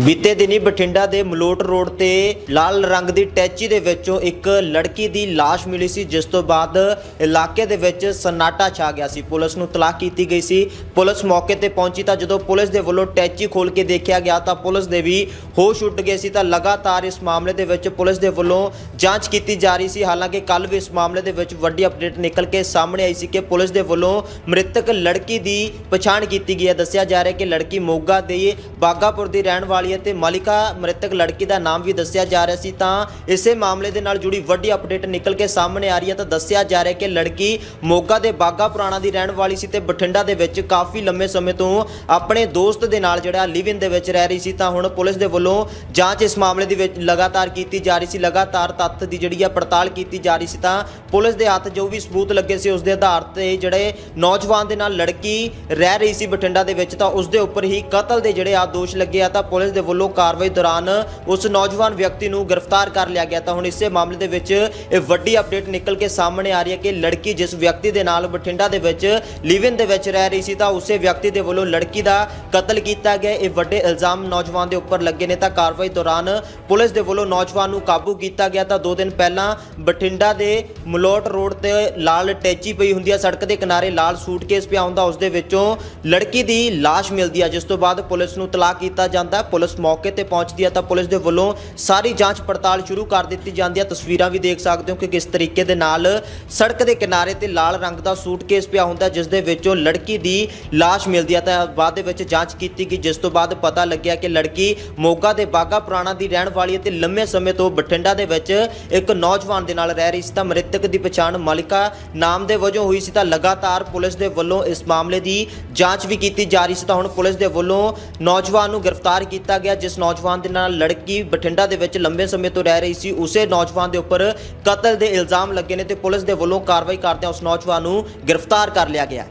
ਬੀਤੇ ਦਿਨੀ ਬਠਿੰਡਾ ਦੇ ਮਲੋਟ ਰੋਡ ਤੇ ਲਾਲ ਰੰਗ ਦੀ ਟੈਚੀ ਦੇ ਵਿੱਚੋਂ ਇੱਕ ਲੜਕੀ ਦੀ ਲਾਸ਼ ਮਿਲੀ ਸੀ, ਜਿਸ ਤੋਂ ਬਾਅਦ ਇਲਾਕੇ ਦੇ ਵਿੱਚ ਸਨਾਟਾ ਛਾ ਗਿਆ ਸੀ। ਪੁਲਿਸ ਨੂੰ ਤਲਾਕ ਕੀਤੀ ਗਈ ਸੀ। ਪੁਲਿਸ ਮੌਕੇ ਤੇ ਪਹੁੰਚੀ ਤਾਂ ਜਦੋਂ ਪੁਲਿਸ ਦੇ ਵੱਲੋਂ ਟੈਚੀ ਖੋਲ ਕੇ ਦੇਖਿਆ ਗਿਆ ਤਾਂ ਪੁਲਿਸ ਦੇ ਵੀ ਹੋਸ਼ ਉੱਡ ਗਏ ਸੀ। ਤਾਂ ਲਗਾਤਾਰ ਇਸ ਮਾਮਲੇ ਦੇ ਵਿੱਚ ਪੁਲਿਸ ਦੇ ਵੱਲੋਂ ਜਾਂਚ ਕੀਤੀ ਜਾ ਰਹੀ ਸੀ। ਹਾਲਾਂਕਿ ਕੱਲ ਵੀ ਇਸ ਮਾਮਲੇ ਦੇ ਵਿੱਚ ਵੱਡੀ ਅਪਡੇਟ ਨਿਕਲ ਕੇ ਸਾਹਮਣੇ ਆਈ ਸੀ ਕਿ ਪੁਲਿਸ ਦੇ ਵੱਲੋਂ ਮ੍ਰਿਤਕ ਲੜਕੀ ਦੀ ਪਛਾਣ ਕੀਤੀ ਗਈ ਹੈ। ਦੱਸਿਆ ਜਾ ਰਿਹਾ ਹੈ ਕਿ ਲੜਕੀ ਮੋਗਾ ਦੇ ਬਾਗਾਪੁਰ ਦੀ ਰਹਿਣ ਵਾਲੀ ਹੈ ਤੇ ਮਲਿਕਾ ਮ੍ਰਿਤਕ ਲੜਕੀ ਦਾ ਨਾਮ ਵੀ ਦੱਸਿਆ ਜਾ ਰਿਹਾ ਸੀ ਤਾਂ ਇਸੇ ਮਾਮਲੇ ਦੇ ਨਾਲ ਜੁੜੀ ਵੱਡੀ ਅਪਡੇਟ ਨਿਕਲ ਕੇ ਸਾਹਮਣੇ ਆ ਰਹੀ ਹੈ ਤਾਂ ਦੱਸਿਆ ਜਾ ਰਿਹਾ ਕਿ ਲੜਕੀ ਮੋਗਾ ਦੇ ਬਾਗਾ ਪੁਰਾਣਾ ਦੀ ਰਹਿਣ ਵਾਲੀ ਸੀ ਤੇ ਬਠਿੰਡਾ ਦੇ ਵਿੱਚ ਕਾਫੀ ਲੰਮੇ ਸਮੇਂ ਤੋਂ ਆਪਣੇ ਦੋਸਤ ਦੇ ਨਾਲ ਜਿਹੜਾ ਲਿਵ ਇਨ ਦੇ ਵਿੱਚ ਰਹਿ ਰਹੀ ਸੀ ਤਾਂ ਹੁਣ ਪੁਲਿਸ ਦੇ ਵੱਲੋਂ ਜਾਂਚ ਇਸ ਮਾਮਲੇ ਦੇ ਵਿੱਚ ਲਗਾਤਾਰ ਕੀਤੀ ਜਾ ਰਹੀ ਸੀ, ਲਗਾਤਾਰ ਤੱਥ ਦੀ ਜਿਹੜੀ ਆ ਪੜਤਾਲ ਕੀਤੀ ਜਾ ਰਹੀ ਸੀ ਤਾਂ ਪੁਲਿਸ ਦੇ ਹੱਥ ਜੋ ਵੀ ਸਬੂਤ ਲੱਗੇ ਸੀ ਉਸ ਦੇ ਆਧਾਰ ਤੇ ਜਿਹੜੇ ਨੌਜਵਾਨ ਦੇ ਨਾਲ ਲੜਕੀ ਰਹਿ ਰਹੀ ਸੀ ਬਠਿੰਡਾ ਦੇ ਵਿੱਚ ਤਾਂ ਉਸ ਦੇ ਉੱਪਰ ਹੀ ਕਤਲ ਦੇ ਜਿਹੜੇ ਆ ਦੋਸ਼ ਲੱਗੇ ਆ ਤਾਂ ਪੁਲਿਸ ਦੇ ਵੱਲੋਂ ਕਾਰਵਾਈ ਦੌਰਾਨ ਉਸ ਨੌਜਵਾਨ ਵਿਅਕਤੀ ਨੂੰ ਗ੍ਰਿਫਤਾਰ ਕਰ ਲਿਆ ਗਿਆ ਤਾਂ ਹੁਣ ਇਸੇ ਮਾਮਲੇ ਦੇ ਵਿੱਚ ਇਹ ਵੱਡੀ ਅਪਡੇਟ ਨਿਕਲ ਕੇ ਸਾਹਮਣੇ ਆ ਰਹੀ ਹੈ ਕਿ ਲੜਕੀ ਜਿਸ ਵਿਅਕਤੀ ਦੇ ਨਾਲ ਬਠਿੰਡਾ ਦੇ ਵਿੱਚ ਲਿਵ ਦੇ ਵਿੱਚ ਰਹਿ ਰਹੀ ਸੀ ਤਾਂ ਉਸੇ ਵਿਅਕਤੀ ਦੇ ਵੱਲੋਂ ਲੜਕੀ ਦਾ ਕਤਲ ਕੀਤਾ ਗਿਆ। ਇਹ ਵੱਡੇ ਇਲਜ਼ਾਮ ਨੌਜਵਾਨ ਦੇ ਉੱਪਰ ਲੱਗੇ ਨੇ ਤਾਂ ਕਾਰਵਾਈ ਦੌਰਾਨ ਪੁਲਿਸ ਦੇ ਵੱਲੋਂ ਨੌਜਵਾਨ ਨੂੰ ਕਾਬੂ ਕੀਤਾ ਗਿਆ ਤਾਂ 2 ਦਿਨ ਪਹਿਲਾਂ ਬਠਿੰਡਾ ਦੇ ਮਲੋਟ ਰੋਡ ਤੇ ਲਾਲ ਟੈਚੀ ਪਈ ਹੁੰਦੀ ਹੈ। ਸੜਕ ਦੇ ਕਿਨਾਰੇ ਲਾਲ ਸੂਟਕੇਸ ਪਿਆ ਹੁੰਦਾ, ਉਸ ਦੇ ਵਿੱਚੋਂ ਲੜਕੀ ਦੀ ਲਾਸ਼ ਮਿਲਦੀ ਹੈ, ਜਿਸ ਤੋਂ ਬਾਅਦ ਪੁਲਿਸ ਨੂੰ ਤਲਾਕ ਕੀਤਾ ਜਾਂਦਾ। ਪੁਲਿਸ ਪੁਲਿਸ ਮੌਕੇ ਤੇ ਪਹੁੰਚਦੀ ਹੈ ਤਾਂ ਪੁਲਿਸ ਦੇ ਵੱਲੋਂ ਸਾਰੀ ਜਾਂਚ ਪੜਤਾਲ ਸ਼ੁਰੂ ਕਰ ਦਿੱਤੀ ਜਾਂਦੀ ਹੈ। ਤਸਵੀਰਾਂ ਵੀ ਦੇਖ ਸਕਦੇ ਹੋ ਕਿ ਕਿਸ ਤਰੀਕੇ ਦੇ ਨਾਲ ਸੜਕ ਦੇ ਕਿਨਾਰੇ ਤੇ ਲਾਲ ਰੰਗ ਦਾ ਸੂਟਕੇਸ ਪਿਆ ਹੁੰਦਾ ਜਿਸ ਦੇ ਵਿੱਚੋਂ ਲੜਕੀ ਦੀ ਲਾਸ਼ ਮਿਲਦੀ ਹੈ। ਤਾਂ ਬਾਅਦ ਦੇ ਵਿੱਚ ਜਾਂਚ ਕੀਤੀ ਗਈ, ਜਿਸ ਤੋਂ ਬਾਅਦ ਪਤਾ ਲੱਗਿਆ ਕਿ ਲੜਕੀ ਮੋਗਾ ਦੇ ਬਾਗਾ ਪੁਰਾਣਾ ਦੀ ਰਹਿਣ ਵਾਲੀ ਹੈ ਤੇ ਲੰਮੇ ਸਮੇਂ ਤੋਂ ਬਠਿੰਡਾ ਦੇ ਵਿੱਚ ਇੱਕ ਨੌਜਵਾਨ ਦੇ ਨਾਲ ਰਹਿ ਰਹੀ ਸੀ। ਤਾਂ ਮ੍ਰਿਤਕ ਦੀ ਪਛਾਣ ਮਲਿਕਾ ਨਾਮ ਦੇ ਵਜੋਂ ਹੋਈ ਸੀ। ਤਾਂ ਲਗਾਤਾਰ ਪੁਲਿਸ ਦੇ ਵੱਲੋਂ ਇਸ ਮਾਮਲੇ ਦੀ ਜਾਂਚ ਵੀ ਕੀਤੀ ਜਾ ਰਹੀ ਸੀ। ਤਾਂ ਹੁਣ ਪੁਲਿਸ ਦੇ ਵੱਲੋਂ ਨੌਜਵਾਨ ਨੂੰ ਗ੍ਰਿਫਤਾਰ ਕੀਤਾ ਗਿਆ, ਜਿਸ ਨੌਜਵਾਨ ਦੇ ਨਾਲ ਲੜਕੀ ਬਠਿੰਡਾ ਦੇ ਵਿੱਚ ਲੰਬੇ ਸਮੇਂ ਤੋਂ ਰਹਿ ਰਹੀ ਸੀ, ਉਸੇ ਨੌਜਵਾਨ ਦੇ ਉੱਪਰ ਕਤਲ ਦੇ ਇਲਜ਼ਾਮ ਲੱਗੇ ਨੇ ਤੇ ਪੁਲਿਸ ਦੇ ਵੱਲੋਂ ਕਾਰਵਾਈ ਕਰਦਿਆਂ ਉਸ ਨੌਜਵਾਨ ਨੂੰ ਗ੍ਰਿਫਤਾਰ ਕਰ ਲਿਆ ਗਿਆ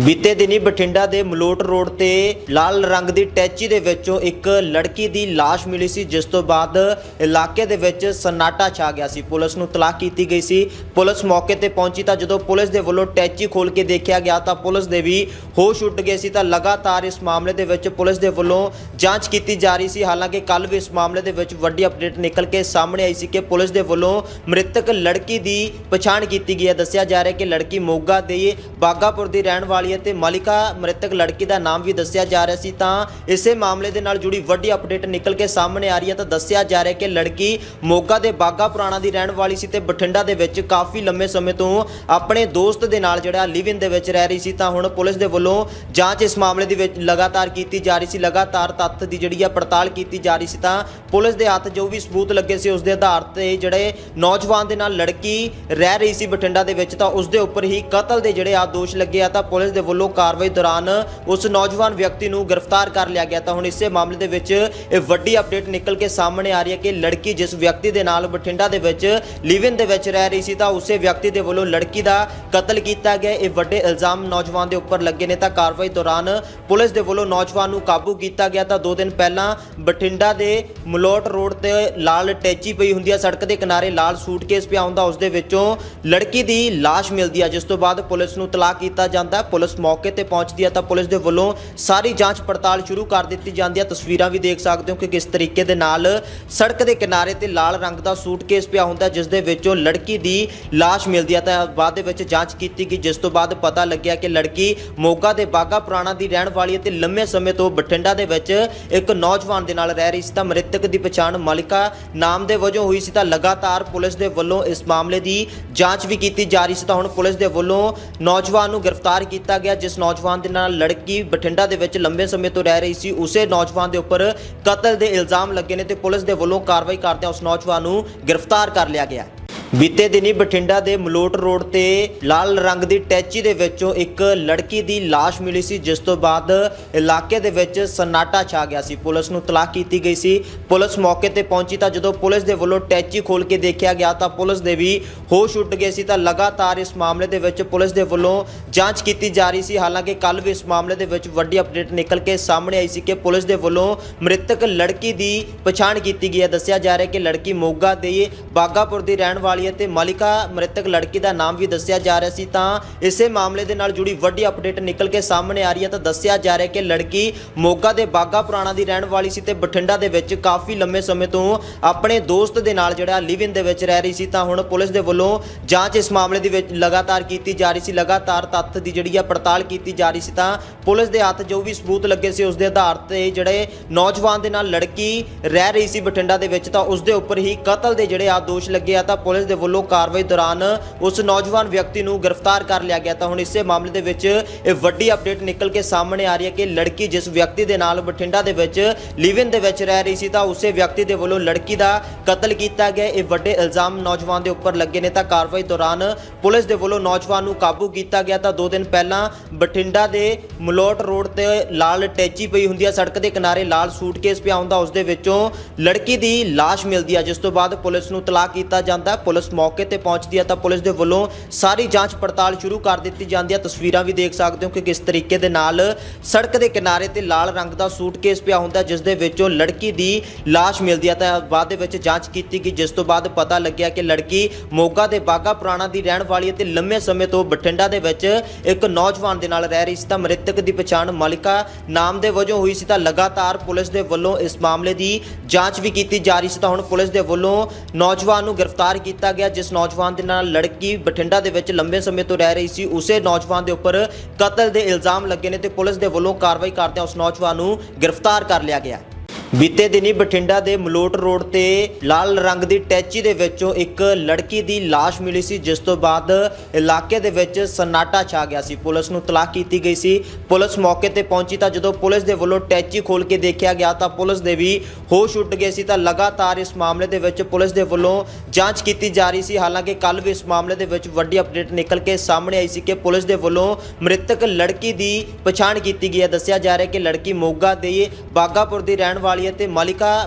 ਬੀਤੇ ਦਿਨੀ ਬਠਿੰਡਾ ਦੇ ਮਲੋਟ ਰੋਡ ਤੇ ਲਾਲ ਰੰਗ ਦੀ ਟੈਚੀ ਦੇ ਵਿੱਚੋਂ ਇੱਕ ਲੜਕੀ ਦੀ ਲਾਸ਼ ਮਿਲੀ ਸੀ, ਜਿਸ ਤੋਂ ਬਾਅਦ ਇਲਾਕੇ ਦੇ ਵਿੱਚ ਸਨਾਟਾ ਛਾ ਗਿਆ ਸੀ। ਪੁਲਿਸ ਨੂੰ ਤਲਾਕ ਕੀਤੀ ਗਈ ਸੀ। ਪੁਲਿਸ ਮੌਕੇ ਤੇ ਪਹੁੰਚੀ ਤਾਂ ਜਦੋਂ ਪੁਲਿਸ ਦੇ ਵੱਲੋਂ ਟੈਚੀ ਖੋਲ ਕੇ ਦੇਖਿਆ ਗਿਆ ਤਾਂ ਪੁਲਿਸ ਦੇ ਵੀ ਹੋਸ਼ ਉੱਡ ਗਏ ਸੀ। ਤਾਂ ਲਗਾਤਾਰ ਇਸ ਮਾਮਲੇ ਦੇ ਵਿੱਚ ਪੁਲਿਸ ਦੇ ਵੱਲੋਂ ਜਾਂਚ ਕੀਤੀ ਜਾ ਰਹੀ ਸੀ। ਹਾਲਾਂਕਿ ਕੱਲ ਵੀ ਇਸ ਮਾਮਲੇ ਦੇ ਵਿੱਚ ਵੱਡੀ ਅਪਡੇਟ ਨਿਕਲ ਕੇ ਸਾਹਮਣੇ ਆਈ ਸੀ ਕਿ ਪੁਲਿਸ ਦੇ ਵੱਲੋਂ ਮ੍ਰਿਤਕ ਲੜਕੀ ਦੀ ਪਛਾਣ ਕੀਤੀ ਗਈ ਹੈ। ਦੱਸਿਆ ਜਾ ਰਿਹਾ ਹੈ ਕਿ ਲੜਕੀ ਮੋਗਾ ਦੇ ਬਾਗਾਪੁਰ ਦੀ ਰਹਿਣ ਵਾਲੀ ਹੈ ਤੇ ਮਾਲਿਕਾ ਮ੍ਰਿਤਕ ਲੜਕੀ ਦਾ ਨਾਮ ਵੀ ਦੱਸਿਆ ਜਾ ਰਿਹਾ ਸੀ ਤਾਂ ਇਸੇ ਮਾਮਲੇ ਦੇ ਨਾਲ ਜੁੜੀ ਵੱਡੀ ਅਪਡੇਟ ਨਿਕਲ ਕੇ ਸਾਹਮਣੇ ਆ ਰਹੀ ਹੈ ਤਾਂ ਦੱਸਿਆ ਜਾ ਰਿਹਾ ਕਿ ਲੜਕੀ ਮੋਗਾ ਦੇ ਬਾਗਾ ਪੁਰਾਣਾ ਦੀ ਰਹਿਣ ਵਾਲੀ ਸੀ ਤੇ ਬਠਿੰਡਾ ਦੇ ਵਿੱਚ ਕਾਫੀ ਲੰਮੇ ਸਮੇਂ ਤੋਂ ਆਪਣੇ ਦੋਸਤ ਦੇ ਨਾਲ ਜਿਹੜਾ ਲਿਵ ਇਨ ਦੇ ਵਿੱਚ ਰਹਿ ਰਹੀ ਸੀ ਤਾਂ ਹੁਣ ਪੁਲਿਸ ਦੇ ਵੱਲੋਂ ਜਾਂਚ ਇਸ ਮਾਮਲੇ ਦੇ ਵਿੱਚ ਲਗਾਤਾਰ ਕੀਤੀ ਜਾ ਰਹੀ ਸੀ, ਲਗਾਤਾਰ ਤੱਥ ਦੀ ਜਿਹੜੀ ਆ ਪੜਤਾਲ ਕੀਤੀ ਜਾ ਰਹੀ ਸੀ ਤਾਂ ਪੁਲਿਸ ਦੇ ਹੱਥ ਜੋ ਵੀ ਸਬੂਤ ਲੱਗੇ ਸੀ ਉਸ ਦੇ ਆਧਾਰ ਤੇ ਜਿਹੜੇ ਨੌਜਵਾਨ ਦੇ ਨਾਲ ਲੜਕੀ ਰਹਿ ਰਹੀ ਸੀ ਬਠਿੰਡਾ ਦੇ ਵਿੱਚ ਤਾਂ ਉਸ ਦੇ ਉੱਪਰ ਹੀ ਕਤਲ ਦੇ ਜਿਹੜੇ ਆ ਦੋਸ਼ ਲੱਗੇ ਆ ਤਾਂ ਪੁਲਿਸ ਦੇ ਵੱਲੋਂ ਕਾਰਵਾਈ ਦੌਰਾਨ ਉਸ ਨੌਜਵਾਨ ਵਿਅਕਤੀ ਨੂੰ ਗ੍ਰਿਫਤਾਰ ਕਰ ਲਿਆ ਗਿਆ। ਤਾਂ ਹੁਣ ਇਸੇ ਮਾਮਲੇ ਦੇ ਵਿੱਚ ਇਹ ਵੱਡੀ ਅਪਡੇਟ ਨਿਕਲ ਕੇ ਸਾਹਮਣੇ ਆ ਰਹੀ ਹੈ ਕਿ ਲੜਕੀ ਜਿਸ ਵਿਅਕਤੀ ਦੇ ਨਾਲ ਬਠਿੰਡਾ ਦੇ ਵਿੱਚ ਲਿਵ ਦੇ ਵਿੱਚ ਰਹਿ ਰਹੀ ਸੀ, ਤਾਂ ਉਸੇ ਵਿਅਕਤੀ ਦੇ ਵੱਲੋਂ ਲੜਕੀ ਦਾ ਕਤਲ ਕੀਤਾ ਗਿਆ। ਇਹ ਵੱਡੇ ਇਲਜ਼ਾਮ ਨੌਜਵਾਨ ਦੇ ਉੱਪਰ ਲੱਗੇ ਨੇ। ਤਾਂ ਕਾਰਵਾਈ ਦੌਰਾਨ ਪੁਲਿਸ ਦੇ ਵੱਲੋਂ ਨੌਜਵਾਨ ਨੂੰ ਕਾਬੂ ਕੀਤਾ ਗਿਆ। ਤਾਂ 2 ਦਿਨ ਪਹਿਲਾਂ ਬਠਿੰਡਾ ਦੇ ਮਲੋਟ ਰੋਡ ਤੇ ਲਾਲ ਟੈਚੀ ਪਈ ਹੁੰਦੀ ਹੈ। ਸੜਕ ਦੇ ਕਿਨਾਰੇ ਲਾਲ ਸੂਟਕੇਸ ਪਿਆ ਹੁੰਦਾ। ਉਸ ਦੇ ਵਿੱਚੋਂ ਲੜਕੀ ਦੀ ਲਾਸ਼ ਮਿਲਦੀ ਹੈ, ਜਿਸ ਤੋਂ ਬਾਅਦ ਪੁਲਿਸ ਨੂੰ ਤਲਾਕ ਕੀਤਾ ਜਾਂਦਾ। ਪੁਲਿਸ ਪੁਲਿਸ ਮੌਕੇ ਤੇ ਪਹੁੰਚਦੀ ਹੈ ਤਾਂ ਪੁਲਿਸ ਦੇ ਵੱਲੋਂ ਸਾਰੀ ਜਾਂਚ ਪੜਤਾਲ ਸ਼ੁਰੂ ਕਰ ਦਿੱਤੀ ਜਾਂਦੀ ਹੈ। ਤਸਵੀਰਾਂ ਵੀ ਦੇਖ ਸਕਦੇ ਹੋ ਕਿ ਕਿਸ ਤਰੀਕੇ ਦੇ ਨਾਲ ਸੜਕ ਦੇ ਕਿਨਾਰੇ ਤੇ ਲਾਲ ਰੰਗ ਦਾ ਸੂਟਕੇਸ ਪਿਆ ਹੁੰਦਾ ਹੈ, ਜਿਸ ਦੇ ਵਿੱਚੋਂ ਲੜਕੀ ਦੀ ਲਾਸ਼ ਮਿਲਦੀ ਹੈ। ਤਾਂ ਬਾਅਦ ਦੇ ਵਿੱਚ ਜਾਂਚ ਕੀਤੀ ਗਈ ਜਿਸ ਤੋਂ ਬਾਅਦ ਪਤਾ ਲੱਗਿਆ ਕਿ ਲੜਕੀ ਮੋਗਾ ਦੇ ਬਾਗਾ ਪੁਰਾਣਾ ਦੀ ਰਹਿਣ ਵਾਲੀ ਹੈ ਤੇ ਲੰਮੇ ਸਮੇਂ ਤੋਂ ਬਠਿੰਡਾ ਦੇ ਵਿੱਚ ਇੱਕ ਨੌਜਵਾਨ ਦੇ ਨਾਲ ਰਹਿ ਰਹੀ ਸੀ। ਤਾਂ ਮ੍ਰਿਤਕ ਦੀ ਪਛਾਣ ਮਲਿਕਾ ਨਾਮ ਦੇ ਵਜੋਂ ਹੋਈ ਸੀ। ਤਾਂ ਲਗਾਤਾਰ ਪੁਲਿਸ ਦੇ ਵੱਲੋਂ ਇਸ ਮਾਮਲੇ ਦੀ ਜਾਂਚ ਵੀ ਕੀਤੀ ਜਾ ਰਹੀ ਸੀ। ਤਾਂ ਹੁਣ ਪੁਲਿਸ ਦੇ ਵੱਲੋਂ ਨੌਜਵਾਨ ਨੂੰ ਗ੍ਰਿਫਤਾਰ ਕੀਤਾ ਗਿਆ ਜਿਸ ਨੌਜਵਾਨ ਦੇ ਨਾਲ ਲੜਕੀ ਬਠਿੰਡਾ ਦੇ ਵਿੱਚ ਲੰਬੇ ਸਮੇਂ ਤੋਂ ਰਹਿ ਰਹੀ ਸੀ, ਉਸੇ ਨੌਜਵਾਨ ਦੇ ਉੱਪਰ ਕਤਲ ਦੇ ਇਲਜ਼ਾਮ ਲੱਗੇ ਨੇ ਤੇ ਪੁਲਿਸ ਦੇ ਵੱਲੋਂ ਕਾਰਵਾਈ ਕਰਦਿਆਂ ਉਸ ਨੌਜਵਾਨ ਨੂੰ ਗ੍ਰਿਫਤਾਰ ਕਰ ਲਿਆ ਗਿਆ ਬੀਤੇ ਦਿਨੀ ਬਠਿੰਡਾ ਦੇ ਮਲੋਟ ਰੋਡ ਤੇ ਲਾਲ ਰੰਗ ਦੀ ਟੈਚੀ ਦੇ ਵਿੱਚੋਂ ਇੱਕ ਲੜਕੀ ਦੀ ਲਾਸ਼ ਮਿਲੀ ਸੀ, ਜਿਸ ਤੋਂ ਬਾਅਦ ਇਲਾਕੇ ਦੇ ਵਿੱਚ ਸਨਾਟਾ ਛਾ ਗਿਆ ਸੀ। ਪੁਲਿਸ ਨੂੰ ਤਲਾਕ ਕੀਤੀ ਗਈ ਸੀ। ਪੁਲਿਸ ਮੌਕੇ ਤੇ ਪਹੁੰਚੀ ਤਾਂ ਜਦੋਂ ਪੁਲਿਸ ਦੇ ਵੱਲੋਂ ਟੈਚੀ ਖੋਲ ਕੇ ਦੇਖਿਆ ਗਿਆ ਤਾਂ ਪੁਲਿਸ ਦੇ ਵੀ ਹੋਸ਼ ਉੱਡ ਗਏ ਸੀ। ਤਾਂ ਲਗਾਤਾਰ ਇਸ ਮਾਮਲੇ ਦੇ ਵਿੱਚ ਪੁਲਿਸ ਦੇ ਵੱਲੋਂ ਜਾਂਚ ਕੀਤੀ ਜਾ ਰਹੀ ਸੀ। ਹਾਲਾਂਕਿ ਕੱਲ ਵੀ ਇਸ ਮਾਮਲੇ ਦੇ ਵਿੱਚ ਵੱਡੀ ਅਪਡੇਟ ਨਿਕਲ ਕੇ ਸਾਹਮਣੇ ਆਈ ਸੀ ਕਿ ਪੁਲਿਸ ਦੇ ਵੱਲੋਂ ਮ੍ਰਿਤਕ ਲੜਕੀ ਦੀ ਪਛਾਣ ਕੀਤੀ ਗਈ ਹੈ। ਦੱਸਿਆ ਜਾ ਰਿਹਾ ਹੈ ਕਿ ਲੜਕੀ ਮੋਗਾ ਦੇ ਬਾਗਾਪੁਰ ਦੀ ਰਹਿਣ ਵਾਲੀ ਹੈ ਤੇ ਮਾਲਿਕਾ ਮ੍ਰਿਤਕ ਲੜਕੀ ਦਾ ਨਾਮ ਵੀ ਦੱਸਿਆ ਜਾ ਰਿਹਾ ਸੀ ਤਾਂ ਇਸੇ ਮਾਮਲੇ ਦੇ ਨਾਲ ਜੁੜੀ ਵੱਡੀ ਅਪਡੇਟ ਨਿਕਲ ਕੇ ਸਾਹਮਣੇ ਆ ਰਹੀ ਹੈ ਤਾਂ ਦੱਸਿਆ ਜਾ ਰਿਹਾ ਕਿ ਲੜਕੀ ਮੋਗਾ ਦੇ ਬਾਗਾ ਪੁਰਾਣਾ ਦੀ ਰਹਿਣ ਵਾਲੀ ਸੀ ਤੇ ਬਠਿੰਡਾ ਦੇ ਵਿੱਚ ਕਾਫੀ ਲੰਮੇ ਸਮੇਂ ਤੋਂ ਆਪਣੇ ਦੋਸਤ ਦੇ ਨਾਲ ਜਿਹੜਾ ਲਿਵ ਇਨ ਦੇ ਵਿੱਚ ਰਹਿ ਰਹੀ ਸੀ ਤਾਂ ਹੁਣ ਪੁਲਿਸ ਦੇ ਵੱਲੋਂ ਜਾਂਚ ਇਸ ਮਾਮਲੇ ਦੇ ਵਿੱਚ ਲਗਾਤਾਰ ਕੀਤੀ ਜਾ ਰਹੀ ਸੀ, ਲਗਾਤਾਰ ਤੱਥ ਦੀ ਜਿਹੜੀ ਆ ਪੜਤਾਲ ਕੀਤੀ ਜਾ ਰਹੀ ਸੀ ਤਾਂ ਪੁਲਿਸ ਦੇ ਹੱਥ ਜੋ ਵੀ ਸਬੂਤ ਲੱਗੇ ਸੀ ਉਸ ਦੇ ਆਧਾਰ ਤੇ ਜਿਹੜੇ ਨੌਜਵਾਨ ਦੇ ਨਾਲ ਲੜਕੀ ਰਹਿ ਰਹੀ ਸੀ ਬਠਿੰਡਾ ਦੇ ਵਿੱਚ ਤਾਂ ਉਸ ਦੇ ਉੱਪਰ ਹੀ ਕਤਲ ਦੇ ਜਿਹੜੇ ਆ ਦੋਸ਼ ਲੱਗੇ ਆ ਤਾਂ ਪੁਲਿਸ ਦੇ ਵੱਲੋਂ ਕਾਰਵਾਈ ਦੌਰਾਨ ਉਸ ਨੌਜਵਾਨ ਵਿਅਕਤੀ ਨੂੰ ਗ੍ਰਿਫਤਾਰ ਕਰ ਲਿਆ ਗਿਆ ਤਾਂ ਹੁਣ ਇਸੇ ਮਾਮਲੇ ਦੇ ਵਿੱਚ ਇਹ ਵੱਡੀ ਅਪਡੇਟ ਨਿਕਲ ਕੇ ਸਾਹਮਣੇ ਆ ਰਹੀ ਹੈ ਕਿ ਲੜਕੀ ਜਿਸ ਵਿਅਕਤੀ ਦੇ ਨਾਲ ਬਠਿੰਡਾ ਦੇ ਵਿੱਚ ਲਿਵ ਦੇ ਵਿੱਚ ਰਹਿ ਰਹੀ ਸੀ ਤਾਂ ਉਸੇ ਵਿਅਕਤੀ ਦੇ ਵੱਲੋਂ ਲੜਕੀ ਦਾ ਕਤਲ ਕੀਤਾ ਗਿਆ। ਇਹ ਵੱਡੇ ਇਲਜ਼ਾਮ ਨੌਜਵਾਨ ਦੇ ਉੱਪਰ ਲੱਗੇ ਨੇ ਤਾਂ ਕਾਰਵਾਈ ਦੌਰਾਨ ਪੁਲਿਸ ਦੇ ਵੱਲੋਂ ਨੌਜਵਾਨ ਨੂੰ ਕਾਬੂ ਕੀਤਾ ਗਿਆ ਤਾਂ 2 ਦਿਨ ਪਹਿਲਾਂ ਬਠਿੰਡਾ ਦੇ ਮਲੋਟ ਰੋਡ ਤੇ ਲਾਲ ਟੈਚੀ ਪਈ ਹੁੰਦੀ ਹੈ। ਸੜਕ ਦੇ ਕਿਨਾਰੇ ਲਾਲ ਸੂਟਕੇਸ ਪਿਆ ਹੁੰਦਾ, ਉਸ ਦੇ ਵਿੱਚੋਂ ਲੜਕੀ ਦੀ ਲਾਸ਼ ਮਿਲਦੀ ਹੈ, ਜਿਸ ਤੋਂ ਬਾਅਦ ਪੁਲਿਸ ਨੂੰ ਤਲਾਕ ਕੀਤਾ ਜਾਂਦਾ ਪੁਲਿਸ ਪੁਲਿਸ ਮੌਕੇ ਤੇ ਪਹੁੰਚਦੀ ਹੈ ਤਾਂ ਪੁਲਿਸ ਦੇ ਵੱਲੋਂ ਸਾਰੀ ਜਾਂਚ ਪੜਤਾਲ ਸ਼ੁਰੂ ਕਰ ਦਿੱਤੀ ਜਾਂਦੀ ਹੈ। ਤਸਵੀਰਾਂ ਵੀ ਦੇਖ ਸਕਦੇ ਹੋ ਕਿ ਕਿਸ ਤਰੀਕੇ ਦੇ ਨਾਲ ਸੜਕ ਦੇ ਕਿਨਾਰੇ ਤੇ ਲਾਲ ਰੰਗ ਦਾ ਸੂਟਕੇਸ ਪਿਆ ਹੁੰਦਾ ਜਿਸ ਦੇ ਵਿੱਚੋਂ ਲੜਕੀ ਦੀ ਲਾਸ਼ ਮਿਲਦੀ ਹੈ। ਤਾਂ ਬਾਅਦ ਦੇ ਵਿੱਚ ਜਾਂਚ ਕੀਤੀ ਗਈ, ਜਿਸ ਤੋਂ ਬਾਅਦ ਪਤਾ ਲੱਗਿਆ ਕਿ ਲੜਕੀ ਮੋਗਾ ਦੇ ਬਾਗਾ ਪੁਰਾਣਾ ਦੀ ਰਹਿਣ ਵਾਲੀ ਹੈ ਤੇ ਲੰਮੇ ਸਮੇਂ ਤੋਂ ਬਠਿੰਡਾ ਦੇ ਵਿੱਚ ਇੱਕ ਨੌਜਵਾਨ ਦੇ ਨਾਲ ਰਹਿ ਰਹੀ ਸੀ। ਤਾਂ ਮ੍ਰਿਤਕ ਦੀ ਪਛਾਣ ਮਲਿਕਾ ਨਾਮ ਦੇ ਵਜੋਂ ਹੋਈ ਸੀ। ਤਾਂ ਲਗਾਤਾਰ ਪੁਲਿਸ ਦੇ ਵੱਲੋਂ ਇਸ ਮਾਮਲੇ ਦੀ ਜਾਂਚ ਵੀ ਕੀਤੀ ਜਾ ਰਹੀ ਸੀ। ਤਾਂ ਹੁਣ ਪੁਲਿਸ ਦੇ ਵੱਲੋਂ ਨੌਜਵਾਨ ਨੂੰ ਗ੍ਰਿਫਤਾਰ ਕੀਤਾ ਗਿਆ, ਜਿਸ ਨੌਜਵਾਨ ਦੇ ਨਾਲ ਲੜਕੀ ਬਠਿੰਡਾ ਦੇ ਵਿੱਚ ਲੰਬੇ ਸਮੇਂ ਤੋਂ ਰਹਿ ਰਹੀ ਸੀ। ਉਸੇ ਨੌਜਵਾਨ ਦੇ ਉੱਪਰ ਕਤਲ ਦੇ ਇਲਜ਼ਾਮ ਲੱਗੇ ਨੇ ਤੇ ਪੁਲਿਸ ਦੇ ਵੱਲੋਂ ਕਾਰਵਾਈ ਕਰਦਿਆਂ ਉਸ ਨੌਜਵਾਨ ਨੂੰ ਗ੍ਰਿਫਤਾਰ ਕਰ ਲਿਆ ਗਿਆ। ਬੀਤੇ ਦਿਨੀ ਬਠਿੰਡਾ ਦੇ ਮਲੋਟ ਰੋਡ ਤੇ ਲਾਲ ਰੰਗ ਦੀ ਟੈਚੀ ਦੇ ਵਿੱਚੋਂ ਇੱਕ ਲੜਕੀ ਦੀ ਲਾਸ਼ ਮਿਲੀ ਸੀ, ਜਿਸ ਤੋਂ ਬਾਅਦ ਇਲਾਕੇ ਦੇ ਵਿੱਚ ਸਨਾਟਾ ਛਾ ਗਿਆ ਸੀ। ਪੁਲਿਸ ਨੂੰ ਤਲਾਕ ਕੀਤੀ ਗਈ ਸੀ। ਪੁਲਿਸ ਮੌਕੇ ਤੇ ਪਹੁੰਚੀ ਤਾਂ ਜਦੋਂ ਪੁਲਿਸ ਦੇ ਵੱਲੋਂ ਟੈਚੀ ਖੋਲ ਕੇ ਦੇਖਿਆ ਗਿਆ ਤਾਂ ਪੁਲਿਸ ਦੇ ਵੀ ਹੋਸ਼ ਉੱਡ ਗਏ ਸੀ। ਤਾਂ ਲਗਾਤਾਰ ਇਸ ਮਾਮਲੇ ਦੇ ਵਿੱਚ ਪੁਲਿਸ ਦੇ ਵੱਲੋਂ ਜਾਂਚ ਕੀਤੀ ਜਾ ਰਹੀ ਸੀ। ਹਾਲਾਂਕਿ ਕੱਲ ਵੀ ਇਸ ਮਾਮਲੇ ਦੇ ਵਿੱਚ ਵੱਡੀ ਅਪਡੇਟ ਨਿਕਲ ਕੇ ਸਾਹਮਣੇ ਆਈ ਸੀ ਕਿ ਪੁਲਿਸ ਦੇ ਵੱਲੋਂ ਮ੍ਰਿਤਕ ਲੜਕੀ ਦੀ ਪਛਾਣ ਕੀਤੀ ਗਈ ਹੈ। ਦੱਸਿਆ ਜਾ ਰਿਹਾ ਹੈ ਕਿ ਲੜਕੀ ਮੋਗਾ ਦੇ ਬਾਗਾਪੁਰ ਦੀ ਰਹਿਣ ਵਾਲੀ ਵਾਲੀ ਹੈ ਤੇ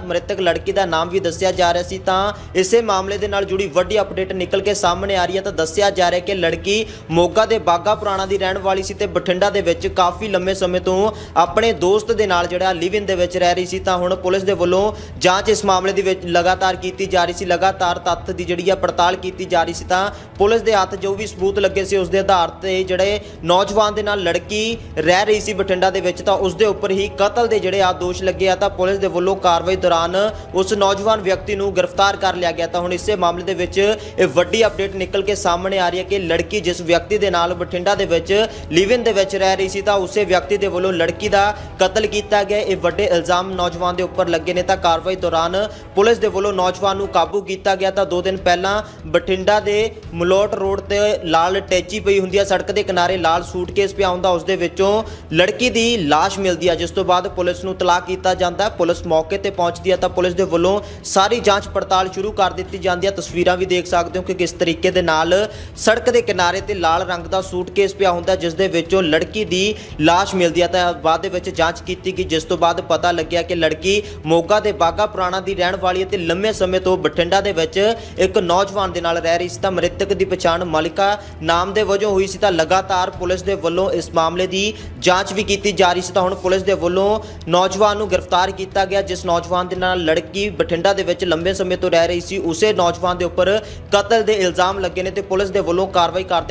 ਮ੍ਰਿਤਕ ਲੜਕੀ ਦਾ ਨਾਮ ਵੀ ਦੱਸਿਆ ਜਾ ਰਿਹਾ ਸੀ ਤਾਂ ਇਸੇ ਮਾਮਲੇ ਦੇ ਨਾਲ ਜੁੜੀ ਵੱਡੀ ਅਪਡੇਟ ਨਿਕਲ ਕੇ ਸਾਹਮਣੇ ਆ ਰਹੀ ਹੈ ਤਾਂ ਦੱਸਿਆ ਜਾ ਰਿਹਾ ਕਿ ਲੜਕੀ ਮੋਗਾ ਦੇ ਬਾਗਾ ਪੁਰਾਣਾ ਦੀ ਰਹਿਣ ਵਾਲੀ ਸੀ ਤੇ ਬਠਿੰਡਾ ਦੇ ਵਿੱਚ ਕਾਫੀ ਲੰਮੇ ਸਮੇਂ ਤੋਂ ਆਪਣੇ ਦੋਸਤ ਦੇ ਨਾਲ ਜਿਹੜਾ ਲਿਵ ਇਨ ਦੇ ਵਿੱਚ ਰਹਿ ਰਹੀ ਸੀ ਤਾਂ ਹੁਣ ਪੁਲਿਸ ਦੇ ਵੱਲੋਂ ਜਾਂਚ ਇਸ ਮਾਮਲੇ ਦੇ ਵਿੱਚ ਲਗਾਤਾਰ ਕੀਤੀ ਜਾ ਰਹੀ ਸੀ, ਲਗਾਤਾਰ ਤੱਥ ਦੀ ਜਿਹੜੀ ਆ ਪੜਤਾਲ ਕੀਤੀ ਜਾ ਰਹੀ ਸੀ ਤਾਂ ਪੁਲਿਸ ਦੇ ਹੱਥ ਜੋ ਵੀ ਸਬੂਤ ਲੱਗੇ ਸੀ ਉਸ ਦੇ ਆਧਾਰ ਤੇ ਜਿਹੜੇ ਨੌਜਵਾਨ ਦੇ ਨਾਲ ਲੜਕੀ ਰਹਿ ਰਹੀ ਸੀ ਬਠਿੰਡਾ ਦੇ ਵਿੱਚ ਤਾਂ ਉਸ ਦੇ ਉੱਪਰ ਹੀ ਕਤਲ ਦੇ ਜਿਹੜੇ ਆ ਦੋਸ਼ ਲੱਗੇ ਆ ਤਾਂ ਪੁਲਿਸ ਦੇ ਵੱਲੋਂ ਕਾਰਵਾਈ ਦੌਰਾਨ ਉਸ ਨੌਜਵਾਨ ਵਿਅਕਤੀ ਨੂੰ ਗ੍ਰਿਫਤਾਰ ਕਰ ਲਿਆ ਗਿਆ ਤਾਂ ਹੁਣ ਇਸੇ ਮਾਮਲੇ ਦੇ ਵਿੱਚ ਇਹ ਵੱਡੀ ਅਪਡੇਟ ਨਿਕਲ ਕੇ ਸਾਹਮਣੇ ਆ ਰਹੀ ਹੈ ਕਿ ਲੜਕੀ ਜਿਸ ਵਿਅਕਤੀ ਦੇ ਨਾਲ ਬਠਿੰਡਾ ਦੇ ਵਿੱਚ ਲਿਵ ਦੇ ਵਿੱਚ ਰਹਿ ਰਹੀ ਸੀ ਤਾਂ ਉਸੇ ਵਿਅਕਤੀ ਦੇ ਵੱਲੋਂ ਲੜਕੀ ਦਾ ਕਤਲ ਕੀਤਾ ਗਿਆ। ਇਹ ਵੱਡੇ ਇਲਜ਼ਾਮ ਨੌਜਵਾਨ ਦੇ ਉੱਪਰ ਲੱਗੇ ਨੇ ਤਾਂ ਕਾਰਵਾਈ ਦੌਰਾਨ ਪੁਲਿਸ ਦੇ ਵੱਲੋਂ ਨੌਜਵਾਨ ਨੂੰ ਕਾਬੂ ਕੀਤਾ ਗਿਆ ਤਾਂ 2 ਦਿਨ ਪਹਿਲਾਂ ਬਠਿੰਡਾ ਦੇ ਮਲੋਟ ਰੋਡ ਤੇ ਲਾਲ ਟੈਚੀ ਪਈ ਹੁੰਦੀ ਹੈ। ਸੜਕ ਦੇ ਕਿਨਾਰੇ ਲਾਲ ਸੂਟਕੇਸ ਪਿਆ ਹੁੰਦਾ, ਉਸ ਦੇ ਵਿੱਚੋਂ ਲੜਕੀ ਦੀ ਲਾਸ਼ ਮਿਲਦੀ ਹੈ, ਜਿਸ ਤੋਂ ਬਾਅਦ ਪੁਲਿਸ ਨੂੰ ਤਲਾਕ ਕੀਤਾ ਜਾਂਦਾ ਹੈ। ਪੁਲਿਸ ਮੌਕੇ ਤੇ ਪਹੁੰਚਦੀ ਹੈ ਤਾਂ ਪੁਲਿਸ ਦੇ ਵੱਲੋਂ ਸਾਰੀ ਜਾਂਚ ਪੜਤਾਲ ਸ਼ੁਰੂ ਕਰ ਦਿੱਤੀ ਜਾਂਦੀ ਹੈ। ਤਸਵੀਰਾਂ ਵੀ ਦੇਖ ਸਕਦੇ ਹੋ ਕਿ ਕਿਸ ਤਰੀਕੇ ਦੇ ਨਾਲ ਸੜਕ ਦੇ ਕਿਨਾਰੇ ਤੇ ਲਾਲ ਰੰਗ ਦਾ ਸੂਟਕੇਸ ਪਿਆ ਹੁੰਦਾ ਜਿਸ ਦੇ ਵਿੱਚੋਂ ਲੜਕੀ ਦੀ ਲਾਸ਼ ਮਿਲਦੀ ਹੈ। ਤਾਂ ਬਾਅਦ ਦੇ ਵਿੱਚ ਜਾਂਚ ਕੀਤੀ ਗਈ, ਜਿਸ ਤੋਂ ਬਾਅਦ ਪਤਾ ਲੱਗਿਆ ਕਿ ਲੜਕੀ ਮੋਗਾ ਦੇ ਬਾਗਾ ਪੁਰਾਣਾ ਦੀ ਰਹਿਣ ਵਾਲੀ ਅਤੇ ਲੰਮੇ ਸਮੇਂ ਤੋਂ ਬਠਿੰਡਾ ਦੇ ਵਿੱਚ ਇੱਕ ਨੌਜਵਾਨ ਦੇ ਨਾਲ ਰਹਿ ਰਹੀ ਸੀ। ਤਾਂ ਮ੍ਰਿਤਕ ਦੀ ਪਛਾਣ ਮਲਿਕਾ ਨਾਮ ਦੇ ਵਜੋਂ ਹੋਈ ਸੀ। ਤਾਂ ਲਗਾਤਾਰ ਪੁਲਿਸ ਦੇ ਵੱਲੋਂ ਇਸ ਮਾਮਲੇ ਦੀ ਜਾਂਚ ਵੀ ਕੀਤੀ ਜਾ ਰਹੀ ਸੀ। ਤਾਂ ਹੁਣ ਪੁਲਿਸ ਦੇ ਵੱਲੋਂ ਨੌਜਵਾਨ ਨੂੰ ਗ੍ਰਿਫਤਾਰ ਕੀਤਾ ਕੀਤਾ ਗਿਆ, ਜਿਸ ਨੌਜਵਾਨ ਦੇ ਨਾਲ ਲੜਕੀ ਬਠਿੰਡਾ ਦੇ ਵਿੱਚ ਲੰਬੇ ਸਮੇਂ ਤੋਂ ਰਹਿ ਰਹੀ ਸੀ, ਉਸੇ ਨੌਜਵਾਨ ਦੇ ਉੱਪਰ ਕਤਲ ਦੇ ਇਲਜ਼ਾਮ ਲੱਗੇ ਨੇ ਤੇ ਪੁਲਿਸ ਦੇ ਵੱਲੋਂ ਕਾਰਵਾਈ ਕਰਦੇ